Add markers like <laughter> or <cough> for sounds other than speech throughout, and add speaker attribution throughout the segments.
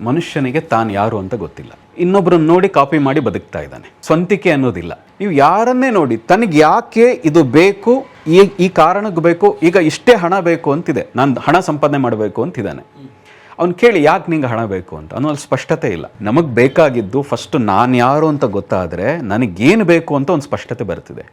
Speaker 1: ಮನುಷ್ಯನಿಗೆ ತಾನು ಯಾರು ಅಂತ ಗೊತ್ತಿಲ್ಲ. ಇನ್ನೊಬ್ಬರನ್ನ ನೋಡಿ ಕಾಪಿ ಮಾಡಿ ಬದುಕ್ತಾ ಇದ್ದಾನೆ. ಸ್ವಂತಿಕೆ ಅನ್ನೋದಿಲ್ಲ. ನೀವು ಯಾರನ್ನೇ ನೋಡಿ, ತನಗೆ ಯಾಕೆ ಇದು ಬೇಕು, ಈ ಈ ಕಾರಣಕ್ಕೆ ಬೇಕು, ಈಗ ಇಷ್ಟೇ ಹಣ ಬೇಕು ಅಂತಿದೆ. ನಾನು ಹಣ ಸಂಪಾದನೆ ಮಾಡಬೇಕು ಅಂತಿದ್ದಾನೆ. ಅವ್ನು ಕೇಳಿ, ಯಾಕೆ ನಿಂಗೆ ಹಣ ಬೇಕು ಅಂತ? ಅನ್ನೋ ಅಲ್ಲಿ ಸ್ಪಷ್ಟತೆ ಇಲ್ಲ. ನಮಗೆ ಬೇಕಾಗಿದ್ದು ಫಸ್ಟ್ ನಾನು ಯಾರು ಅಂತ ಗೊತ್ತಾದರೆ ನನಗೇನು ಬೇಕು ಅಂತ ಒಂದು ಸ್ಪಷ್ಟತೆ ಬರ್ತಿದೆ.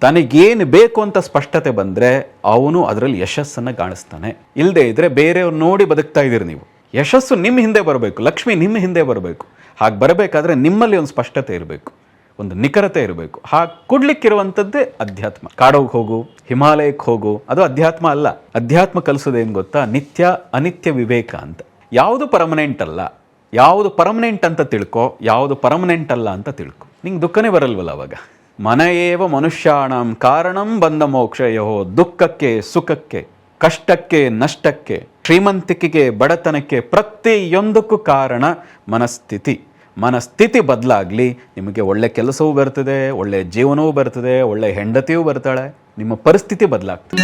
Speaker 1: ತನಗೇನು ಬೇಕು ಅಂತ ಸ್ಪಷ್ಟತೆ ಬಂದರೆ ಅವನು ಅದರಲ್ಲಿ ಯಶಸ್ಸನ್ನು ಕಾಣಿಸ್ತಾನೆ. ಇಲ್ಲದೆ ಇದ್ದರೆ ಬೇರೆಯವ್ರು ನೋಡಿ ಬದುಕ್ತಾ ಇದ್ದೀರಿ ನೀವು. ಯಶಸ್ಸು ನಿಮ್ಮ ಹಿಂದೆ ಬರಬೇಕು, ಲಕ್ಷ್ಮಿ ನಿಮ್ಮ ಹಿಂದೆ ಬರಬೇಕು. ಹಾಗೆ ಬರಬೇಕಾದ್ರೆ ನಿಮ್ಮಲ್ಲಿ ಒಂದು ಸ್ಪಷ್ಟತೆ ಇರಬೇಕು, ಒಂದು ನಿಖರತೆ ಇರಬೇಕು. ಹಾಗೆ ಕೊಡ್ಲಿಕ್ಕಿರುವಂಥದ್ದೇ ಅಧ್ಯಾತ್ಮ. ಕಾಡೋಗಿ ಹೋಗು, ಹಿಮಾಲಯಕ್ಕೆ ಹೋಗು, ಅದು ಅಧ್ಯಾತ್ಮ ಅಲ್ಲ. ಅಧ್ಯಾತ್ಮ ಕಲಿಸೋದೇನು ಗೊತ್ತಾ? ನಿತ್ಯ ಅನಿತ್ಯ ವಿವೇಕ ಅಂತ. ಯಾವುದು ಪರ್ಮನೆಂಟ್ ಅಲ್ಲ, ಯಾವುದು ಪರ್ಮನೆಂಟ್ ಅಂತ ತಿಳ್ಕೊ, ಯಾವುದು ಪರ್ಮನೆಂಟ್ ಅಲ್ಲ ಅಂತ ತಿಳ್ಕೊ. ನಿಂಗೆ ದುಃಖನೇ ಬರಲ್ವಲ್ಲ ಅವಾಗ? ಮನೆಯೇವ ಮನುಷ್ಯಾಣಂ ಕಾರಣಂ ಬಂದ ಮೋಕ್ಷಯೋ, ದುಃಖಕ್ಕೆ ಸುಖಕ್ಕೆ. ಕಷ್ಟಕ್ಕೆ, ನಷ್ಟಕ್ಕೆ, ಶ್ರೀಮಂತಿಕೆಗೆ, ಬಡತನಕ್ಕೆ ಪ್ರತಿಯೊಂದಕ್ಕೂ ಕಾರಣ ಮನಸ್ಥಿತಿ. ಮನಸ್ಥಿತಿ ಬದಲಾಗಲಿ, ನಿಮಗೆ ಒಳ್ಳೆ ಕೆಲಸವೂ ಬರ್ತದೆ, ಒಳ್ಳೆ ಜೀವನವೂ ಬರ್ತದೆ, ಒಳ್ಳೆ ಹೆಂಡತಿಯೂ ಬರ್ತಾಳೆ, ನಿಮ್ಮ ಪರಿಸ್ಥಿತಿ ಬದಲಾಗ್ತದೆ.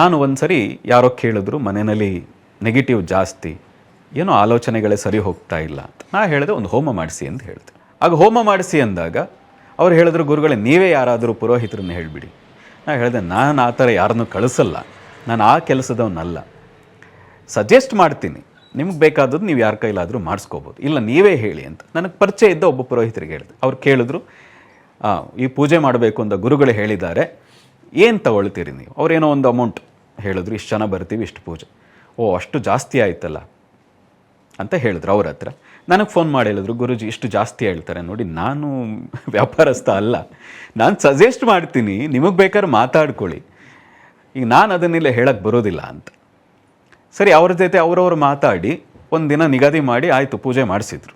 Speaker 1: ನಾನು ಒಂದ್ಸರಿ ಯಾರೋ ಕೇಳಿದ್ರು ಮನೆಯಲ್ಲಿ ನೆಗೆಟಿವ್ ಜಾಸ್ತಿ, ಏನೋ ಆಲೋಚನೆಗಳೇ ಸರಿ ಹೋಗ್ತಾ ಇಲ್ಲ ಅಂತ. ನಾ ಹೇಳಿದೆ, ಒಂದು ಹೋಮ ಮಾಡಿಸಿ ಅಂತ ಹೇಳಿದೆ. ಆಗ ಹೋಮ ಮಾಡಿಸಿ ಅಂದಾಗ ಅವ್ರು ಹೇಳಿದ್ರು ಗುರುಗಳೇ ನೀವೇ ಯಾರಾದರೂ ಪುರೋಹಿತರನ್ನ ಹೇಳಿಬಿಡಿ. ನಾ ಹೇಳಿದೆ ನಾನು ಆ ಥರ ಯಾರನ್ನೂ ಕಳಿಸಲ್ಲ. ನಾನು ಆ ಕೆಲಸದವನಲ್ಲ. ಸಜೆಸ್ಟ್ ಮಾಡ್ತೀನಿ. ನಿಮ್ಗೆ ಬೇಕಾದದ್ದು ನೀವು ಯಾರ ಕೈಲಾದರೂ ಮಾಡಿಸ್ಕೋಬೋದು. ಇಲ್ಲ ನೀವೇ ಹೇಳಿ ಅಂತ. ನನಗೆ ಪರಿಚಯ ಇದ್ದ ಒಬ್ಬ ಪುರೋಹಿತರಿಗೆ ಹೇಳಿದೆ. ಅವ್ರು ಕೇಳಿದ್ರು "ಆ, ಈ ಪೂಜೆ ಮಾಡಬೇಕು ಅಂತ ಗುರುಗಳು ಹೇಳಿದ್ದಾರೆ. ಏನು ತಗೊಳ್ತೀರಿ ನೀವು? ಅವ್ರೇನೋ ಒಂದು ಅಮೌಂಟ್ ಹೇಳಿದ್ರು ಇಷ್ಟು ಜನ ಬರ್ತೀವಿ ಇಷ್ಟು ಪೂಜೆ. ಓ ಅಷ್ಟು ಜಾಸ್ತಿ ಆಯ್ತಲ್ಲ? ಅಂತ ಹೇಳಿದ್ರು ಅವ್ರ ಹತ್ರ. ನನಗೆ ಫೋನ್ ಮಾಡಿ ಹೇಳಿದ್ರು, ಗುರುಜಿ, ಇಷ್ಟು ಜಾಸ್ತಿ ಹೇಳ್ತಾರೆ ನೋಡಿ, ನಾನು ವ್ಯಾಪಾರಸ್ಥ ಅಲ್ಲ. ನಾನು ಸಜೆಸ್ಟ್ ಮಾಡ್ತೀನಿ, ನಿಮಗೆ ಬೇಕಾದ್ರೆ ಮಾತಾಡ್ಕೊಳ್ಳಿ. ಈಗ ನಾನು ಅದನ್ನೆಲ್ಲ ಹೇಳಕ್ಕೆ ಬರೋದಿಲ್ಲ ಅಂತ. ಸರಿ, ಅವ್ರ ಜೊತೆ ಅವರವರು ಮಾತಾಡಿ, ಒಂದು ದಿನ ನಿಗದಿ ಮಾಡಿ ಆಯಿತು, ಪೂಜೆ ಮಾಡಿಸಿದ್ರು.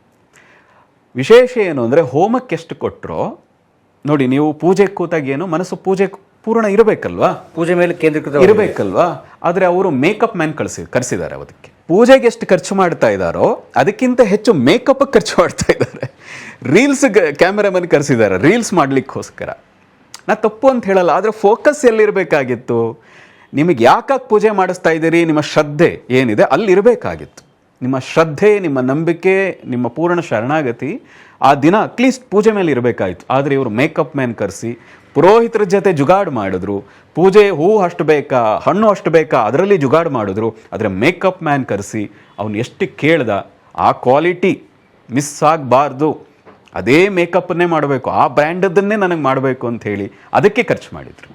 Speaker 1: ವಿಶೇಷ ಏನು ಅಂದರೆ ಹೋಮಕ್ಕೆ ಎಷ್ಟು ಕೊಟ್ಟರೋ ನೋಡಿ ನೀವು ಪೂಜೆ ಕೂತಾಗ ಏನು, ಮನಸ್ಸು ಪೂಜೆ ಪೂರ್ಣ ಇರಬೇಕಲ್ವಾ?
Speaker 2: ಪೂಜೆ ಮೇಲೆ ಕೇಂದ್ರೀಕೃತ
Speaker 1: ಇರಬೇಕಲ್ವಾ? ಆದರೆ ಅವರು ಮೇಕಪ್ ಮ್ಯಾನ್ ಕಳಿಸಿ ಕರೆಸಿದ್ದಾರೆ ಅದಕ್ಕೆ ಪೂಜೆಗೆ ಎಷ್ಟು ಖರ್ಚು ಮಾಡ್ತಾ ಇದ್ದಾರೋ ಅದಕ್ಕಿಂತ ಹೆಚ್ಚು ಮೇಕಪ್ ಖರ್ಚು ಮಾಡ್ತಾ ಇದ್ದಾರೆ. ರೀಲ್ಸ್ ಕ್ಯಾಮೆರಾಮನ್ ಕರೆಸಿದ್ದಾರೆ. ರೀಲ್ಸ್ ಮಾಡಲಿಕ್ಕೋಸ್ಕರ. ನಾ ತಪ್ಪು ಅಂತ ಹೇಳಲ್ಲ ಆದರೆ ಫೋಕಸ್ ಎಲ್ಲಿರಬೇಕಾಗಿತ್ತು? ನಿಮಗೆ ಯಾಕಾಗಿ ಪೂಜೆ ಮಾಡಿಸ್ತಾ ಇದ್ದೀರಿ? ನಿಮ್ಮ ಶ್ರದ್ಧೆ ಏನಿದೆ? ಅಲ್ಲಿರಬೇಕಾಗಿತ್ತು. ನಿಮ್ಮ ಶ್ರದ್ಧೆ ನಿಮ್ಮ ನಂಬಿಕೆ ನಿಮ್ಮ ಪೂರ್ಣ ಶರಣಾಗತಿ ಆ ದಿನ ಅಟ್ಲೀಸ್ಟ್ ಪೂಜೆ ಮೇಲೆ ಇರಬೇಕಾಯಿತು. ಆದರೆ ಇವರು ಮೇಕಪ್ ಮ್ಯಾನ್ ಕರೆಸಿ ಪುರೋಹಿತರ ಜೊತೆ ಜುಗಾಡು ಮಾಡಿದ್ರು. ಪೂಜೆ ಹೂ ಅಷ್ಟು ಬೇಕಾ, ಹಣ್ಣು ಅಷ್ಟು ಬೇಕಾ, ಅದರಲ್ಲಿ ಜುಗಾಡು ಮಾಡಿದ್ರು. ಆದರೆ ಮೇಕಪ್ ಮ್ಯಾನ್ ಕರೆಸಿ ಅವನು ಎಷ್ಟು ಕೇಳ್ದ, ಆ ಕ್ವಾಲಿಟಿ ಮಿಸ್ ಆಗಬಾರ್ದು. ಅದೇ ಮೇಕಪ್ಪನ್ನೇ ಮಾಡಬೇಕು, ಆ ಬ್ರ್ಯಾಂಡದನ್ನೇ ನನಗೆ ಮಾಡಬೇಕು ಅಂತ ಹೇಳಿ ಅದಕ್ಕೆ ಖರ್ಚು ಮಾಡಿದರು.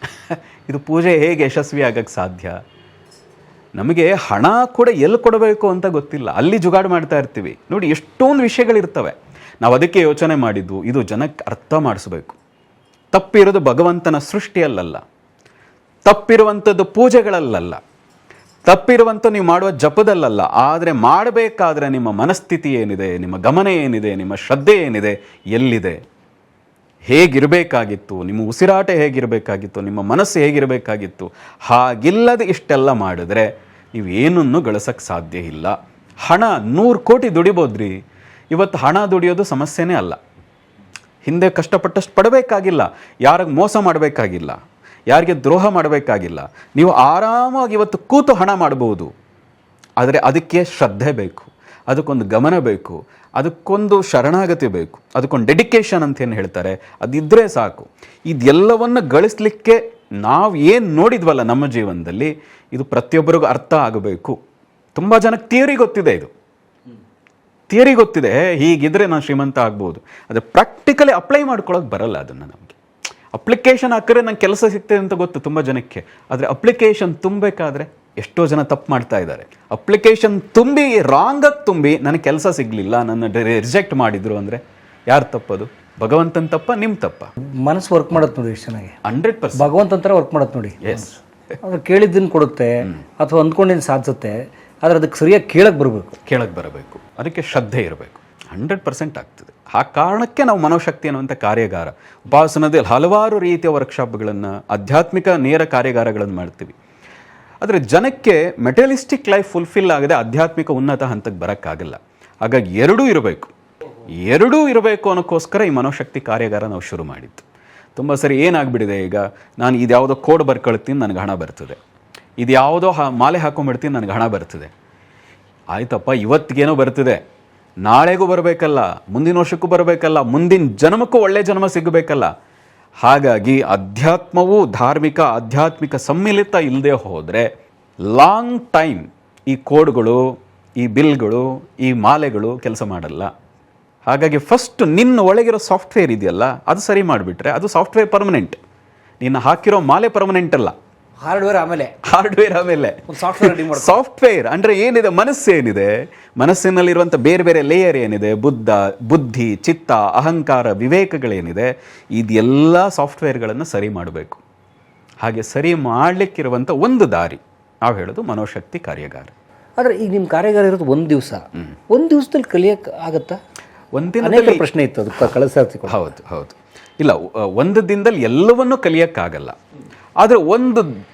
Speaker 1: <laughs> ಇದು ಪೂಜೆ ಹೇಗೆ ಯಶಸ್ವಿ ಆಗಕ್ಕೆ ಸಾಧ್ಯ? ನಮಗೆ ಹಣ ಕೂಡ ಎಲ್ಲಿ ಕೊಡಬೇಕು ಅಂತ ಗೊತ್ತಿಲ್ಲ. ಅಲ್ಲಿ ಜುಗಾಡು ಮಾಡ್ತಾ ಇರ್ತೀವಿ. ನೋಡಿ, ಎಷ್ಟೊಂದು ವಿಷಯಗಳಿರ್ತವೆ. ನಾವು ಅದಕ್ಕೆ ಯೋಚನೆ ಮಾಡಿದ್ದು, ಇದು ಜನಕ್ಕೆ ಅರ್ಥ ಮಾಡಿಸ್ಬೇಕು. ತಪ್ಪಿರೋದು ಭಗವಂತನ ಸೃಷ್ಟಿಯಲ್ಲಲ್ಲ. ತಪ್ಪಿರುವಂಥದ್ದು ಪೂಜೆಗಳಲ್ಲಲ್ಲ. ತಪ್ಪಿರುವಂಥ ನೀವು ಮಾಡುವ ಜಪದಲ್ಲಲ್ಲ. ಆದರೆ ಮಾಡಬೇಕಾದ್ರೆ ನಿಮ್ಮ ಮನಸ್ಥಿತಿ ಏನಿದೆ, ನಿಮ್ಮ ಗಮನ ಏನಿದೆ, ನಿಮ್ಮ ಶ್ರದ್ಧೆ ಏನಿದೆ, ಎಲ್ಲಿದೆ? ಹೇಗಿರಬೇಕಾಗಿತ್ತು? ನಿಮ್ಮ ಉಸಿರಾಟ ಹೇಗಿರಬೇಕಾಗಿತ್ತು? ನಿಮ್ಮ ಮನಸ್ಸು ಹೇಗಿರಬೇಕಾಗಿತ್ತು? ಹಾಗಿಲ್ಲದೆ ಇಷ್ಟೆಲ್ಲ ಮಾಡಿದ್ರೆ ನೀವು ಏನನ್ನು ಗಳಿಸೋಕ್ಕೆ ಸಾಧ್ಯ ಇಲ್ಲ. ಹಣ ನೂರು ಕೋಟಿ ದುಡಿಬೋದ್ರಿ. ಇವತ್ತು ಹಣ ದುಡಿಯೋದು ಸಮಸ್ಯೆನೇ ಅಲ್ಲ. ಹಿಂದೆ ಕಷ್ಟಪಟ್ಟಷ್ಟು ಪಡಬೇಕಾಗಿಲ್ಲ. ಯಾರಿಗೆ ಮೋಸ ಮಾಡಬೇಕಾಗಿಲ್ಲ. ಯಾರಿಗೆ ದ್ರೋಹ ಮಾಡಬೇಕಾಗಿಲ್ಲ. ನೀವು ಆರಾಮಾಗಿ ಇವತ್ತು ಕೂತು ಹಣ ಮಾಡ್ಬೋದು. ಆದರೆ ಅದಕ್ಕೆ ಶ್ರದ್ಧೆ ಬೇಕು. ಅದಕ್ಕೊಂದು ಗಮನ ಬೇಕು. ಅದಕ್ಕೊಂದು ಶರಣಾಗತಿ ಬೇಕು. ಅದಕ್ಕೊಂದು ಡೆಡಿಕೇಶನ್ ಅಂತ ಏನು ಹೇಳ್ತಾರೆ. ಅದಿದ್ದರೆ ಸಾಕು. ಇದೆಲ್ಲವನ್ನು ಗಳಿಸ್ಲಿಕ್ಕೆ ನಾವು ಏನು ನೋಡಿದ್ವಲ್ಲ ನಮ್ಮ ಜೀವನದಲ್ಲಿ, ಇದು ಪ್ರತಿಯೊಬ್ಬರಿಗೂ ಅರ್ಥ ಆಗಬೇಕು. ತುಂಬ ಜನಕ್ಕೆ ಥಿಯರಿ ಗೊತ್ತಿದೆ ಇದು. ಥಿಯರಿ ಗೊತ್ತಿದೆ ಹೀಗಿದ್ರೆ ನಾನು ಶ್ರೀಮಂತ ಆಗ್ಬೋದು. ಆದರೆ ಪ್ರಾಕ್ಟಿಕಲಿ ಅಪ್ಲೈ ಮಾಡ್ಕೊಳ್ಳೋಕೆ ಬರಲ್ಲ ಅದನ್ನು ನಮಗೆ. ಅಪ್ಲಿಕೇಶನ್ ಹಾಕಿದ್ರೆ ನಂಗೆ ಕೆಲಸ ಸಿಗ್ತದೆ ಅಂತ ಗೊತ್ತು ತುಂಬ ಜನಕ್ಕೆ. ಆದರೆ ಅಪ್ಲಿಕೇಶನ್ ತುಂಬಬೇಕಾದ್ರೆ ಎಷ್ಟೋ ಜನ ತಪ್ಪು ಮಾಡ್ತಾ ಇದ್ದಾರೆ. ಅಪ್ಲಿಕೇಶನ್ ತುಂಬಿ ರಾಂಗಾಗಿ ತುಂಬಿ ನನಗೆ ಕೆಲಸ ಸಿಗಲಿಲ್ಲ ನನ್ನ ರಿಜೆಕ್ಟ್ ಮಾಡಿದ್ರು ಅಂದರೆ ಯಾರು ತಪ್ಪದು? ಭಗವಂತನ ತಪ್ಪ ನಿಮ್ಮ ತಪ್ಪ.
Speaker 2: ಮನಸ್ಸು ವರ್ಕ್ ಮಾಡತ್ ನೋಡಿ ಎಷ್ಟು ಚೆನ್ನಾಗಿ
Speaker 1: ಹಂಡ್ರೆಡ್ ಪರ್ಸೆಂಟ್.
Speaker 2: ಭಗವಂತ ವರ್ಕ್ ಮಾಡತ್ ನೋಡಿ.
Speaker 1: ಎಸ್
Speaker 2: ಅದು ಕೇಳಿದ್ದನ್ನು ಕೊಡುತ್ತೆ ಅಥವಾ ಅಂದ್ಕೊಂಡಿದ್ದು ಸಾಧಿಸುತ್ತೆ. ಆದ್ರೆ ಅದಕ್ಕೆ ಸರಿಯಾಗಿ ಕೇಳಕ್ಕೆ ಬರಬೇಕು.
Speaker 1: ಕೇಳಕ್ಕೆ ಬರಬೇಕು. ಅದಕ್ಕೆ ಶ್ರದ್ಧೆ ಇರಬೇಕು. ಹಂಡ್ರೆಡ್ ಪರ್ಸೆಂಟ್ ಆಗ್ತದೆ. ಆ ಕಾರಣಕ್ಕೆ ನಾವು ಮನೋಶಕ್ತಿ ಅನ್ನುವಂಥ ಕಾರ್ಯಾಗಾರ, ಉಪಾಸನದಲ್ಲಿ ಹಲವಾರು ರೀತಿಯ ವರ್ಕ್ಶಾಪ್ಗಳನ್ನು, ಆಧ್ಯಾತ್ಮಿಕ ನೇರ ಕಾರ್ಯಾಗಾರಗಳನ್ನು ಮಾಡ್ತೀವಿ. ಆದರೆ ಜನಕ್ಕೆ ಮೆಟಲಿಸ್ಟಿಕ್ ಲೈಫ್ ಫುಲ್ಫಿಲ್ ಆಗದೆ ಆಧ್ಯಾತ್ಮಿಕ ಉನ್ನತ ಹಂತಕ್ಕೆ ಬರೋಕ್ಕಾಗಲ್ಲ. ಹಾಗಾಗಿ ಎರಡೂ ಇರಬೇಕು. ಎರಡೂ ಇರಬೇಕು ಅನ್ನೋಕ್ಕೋಸ್ಕರ ಈ ಮನೋಶಕ್ತಿ ಕಾರ್ಯಾಗಾರ ನಾವು ಶುರು ಮಾಡಿದ್ದು. ತುಂಬ ಸರಿ ಏನಾಗ್ಬಿಡಿದೆ ಈಗ? ನಾನು ಇದ್ಯಾವುದೋ ಕೋಡ್ ಬರ್ಕೊಳ್ತೀನಿ, ನನಗೆ ಹಣ ಬರ್ತದೆ. ಇದು ಯಾವುದೋ ಹಾ, ಮಾಲೆ ಹಾಕೊಂಡ್ಬಿಡ್ತೀನಿ, ನನಗೆ ಹಣ ಬರ್ತದೆ. ಆಯ್ತಪ್ಪ, ಇವತ್ತಿಗೇನೋ ಬರ್ತಿದೆ. ನಾಳೆಗೂ ಬರಬೇಕಲ್ಲ, ಮುಂದಿನ ವರ್ಷಕ್ಕೂ ಬರಬೇಕಲ್ಲ, ಮುಂದಿನ ಜನ್ಮಕ್ಕೂ ಒಳ್ಳೆ ಜನ್ಮ ಸಿಗಬೇಕಲ್ಲ. ಹಾಗಾಗಿ ಅಧ್ಯಾತ್ಮವು ಧಾರ್ಮಿಕ, ಆಧ್ಯಾತ್ಮಿಕ ಸಮ್ಮಿಲಿತ ಇಲ್ಲದೆ ಹೋದರೆ ಲಾಂಗ್ ಟೈಮ್ ಈ ಕೋಡ್ಗಳು, ಈ ಬಿಲ್ಗಳು, ಈ ಮಾಲೆಗಳು ಕೆಲಸ ಮಾಡಲ್ಲ. ಹಾಗಾಗಿ ಫಸ್ಟ್ ನಿನ್ನ ಒಳಗಿರೋ ಸಾಫ್ಟ್ವೇರ್ ಇದೆಯಲ್ಲ, ಅದು ಸರಿ ಮಾಡಿಬಿಟ್ರೆ ಅದು ಸಾಫ್ಟ್ವೇರ್ ಪರ್ಮನೆಂಟ್ ನಿನ್ನ ಹಾಕಿರೋ ಮಾಲೆ ಪರ್ಮನೆಂಟ್ ಅಲ್ಲ.
Speaker 2: ಹಾರ್ಡ್ವೇರ್ ಆಮೇಲೆ.
Speaker 1: ಹಾರ್ಡ್ವೇರ್ ಆಮೇಲೆ.
Speaker 2: ಸಾಫ್ಟ್ವೇರ್
Speaker 1: ಸಾಫ್ಟ್ವೇರ್ ಅಂದ್ರೆ ಏನಿದೆ? ಮನಸ್ಸು ಏನಿದೆ? ಮನಸ್ಸಿನಲ್ಲಿರುವಂಥ ಬೇರೆ ಬೇರೆ ಲೇಯರ್ ಏನಿದೆ? ಬುದ್ಧ ಬುದ್ಧಿ ಚಿತ್ತ ಅಹಂಕಾರ ವಿವೇಕಗಳೇನಿದೆ? ಇದೆಲ್ಲ ಸಾಫ್ಟ್ವೇರ್ಗಳನ್ನು ಸರಿ ಮಾಡಬೇಕು. ಹಾಗೆ ಸರಿ ಮಾಡಲಿಕ್ಕಿರುವಂಥ ಒಂದು ದಾರಿ. ನಾವು ಹೇಳೋದು ಮನೋಶಕ್ತಿ ಕಾರ್ಯಾಗಾರ.
Speaker 2: ಆದರೆ ಈಗ ನಿಮ್ಮ ಕಾರ್ಯಾಗಾರ ಇರೋದು ಒಂದು ದಿವಸ. ಒಂದು ದಿವಸದಲ್ಲಿ ಕಲಿಯಕ್ಕೆ ಆಗತ್ತಾ?
Speaker 1: ಒಂದಿನ
Speaker 2: ಪ್ರಶ್ನೆ ಇತ್ತು ಅದು ಕಳಿಸಿ
Speaker 1: ಹೌದು ಹೌದು. ಇಲ್ಲ ಒಂದು ದಿನದಲ್ಲಿ ಎಲ್ಲವನ್ನೂ ಕಲಿಯೋಕ್ಕಾಗಲ್ಲ. ಆದರೆ ಒಂದು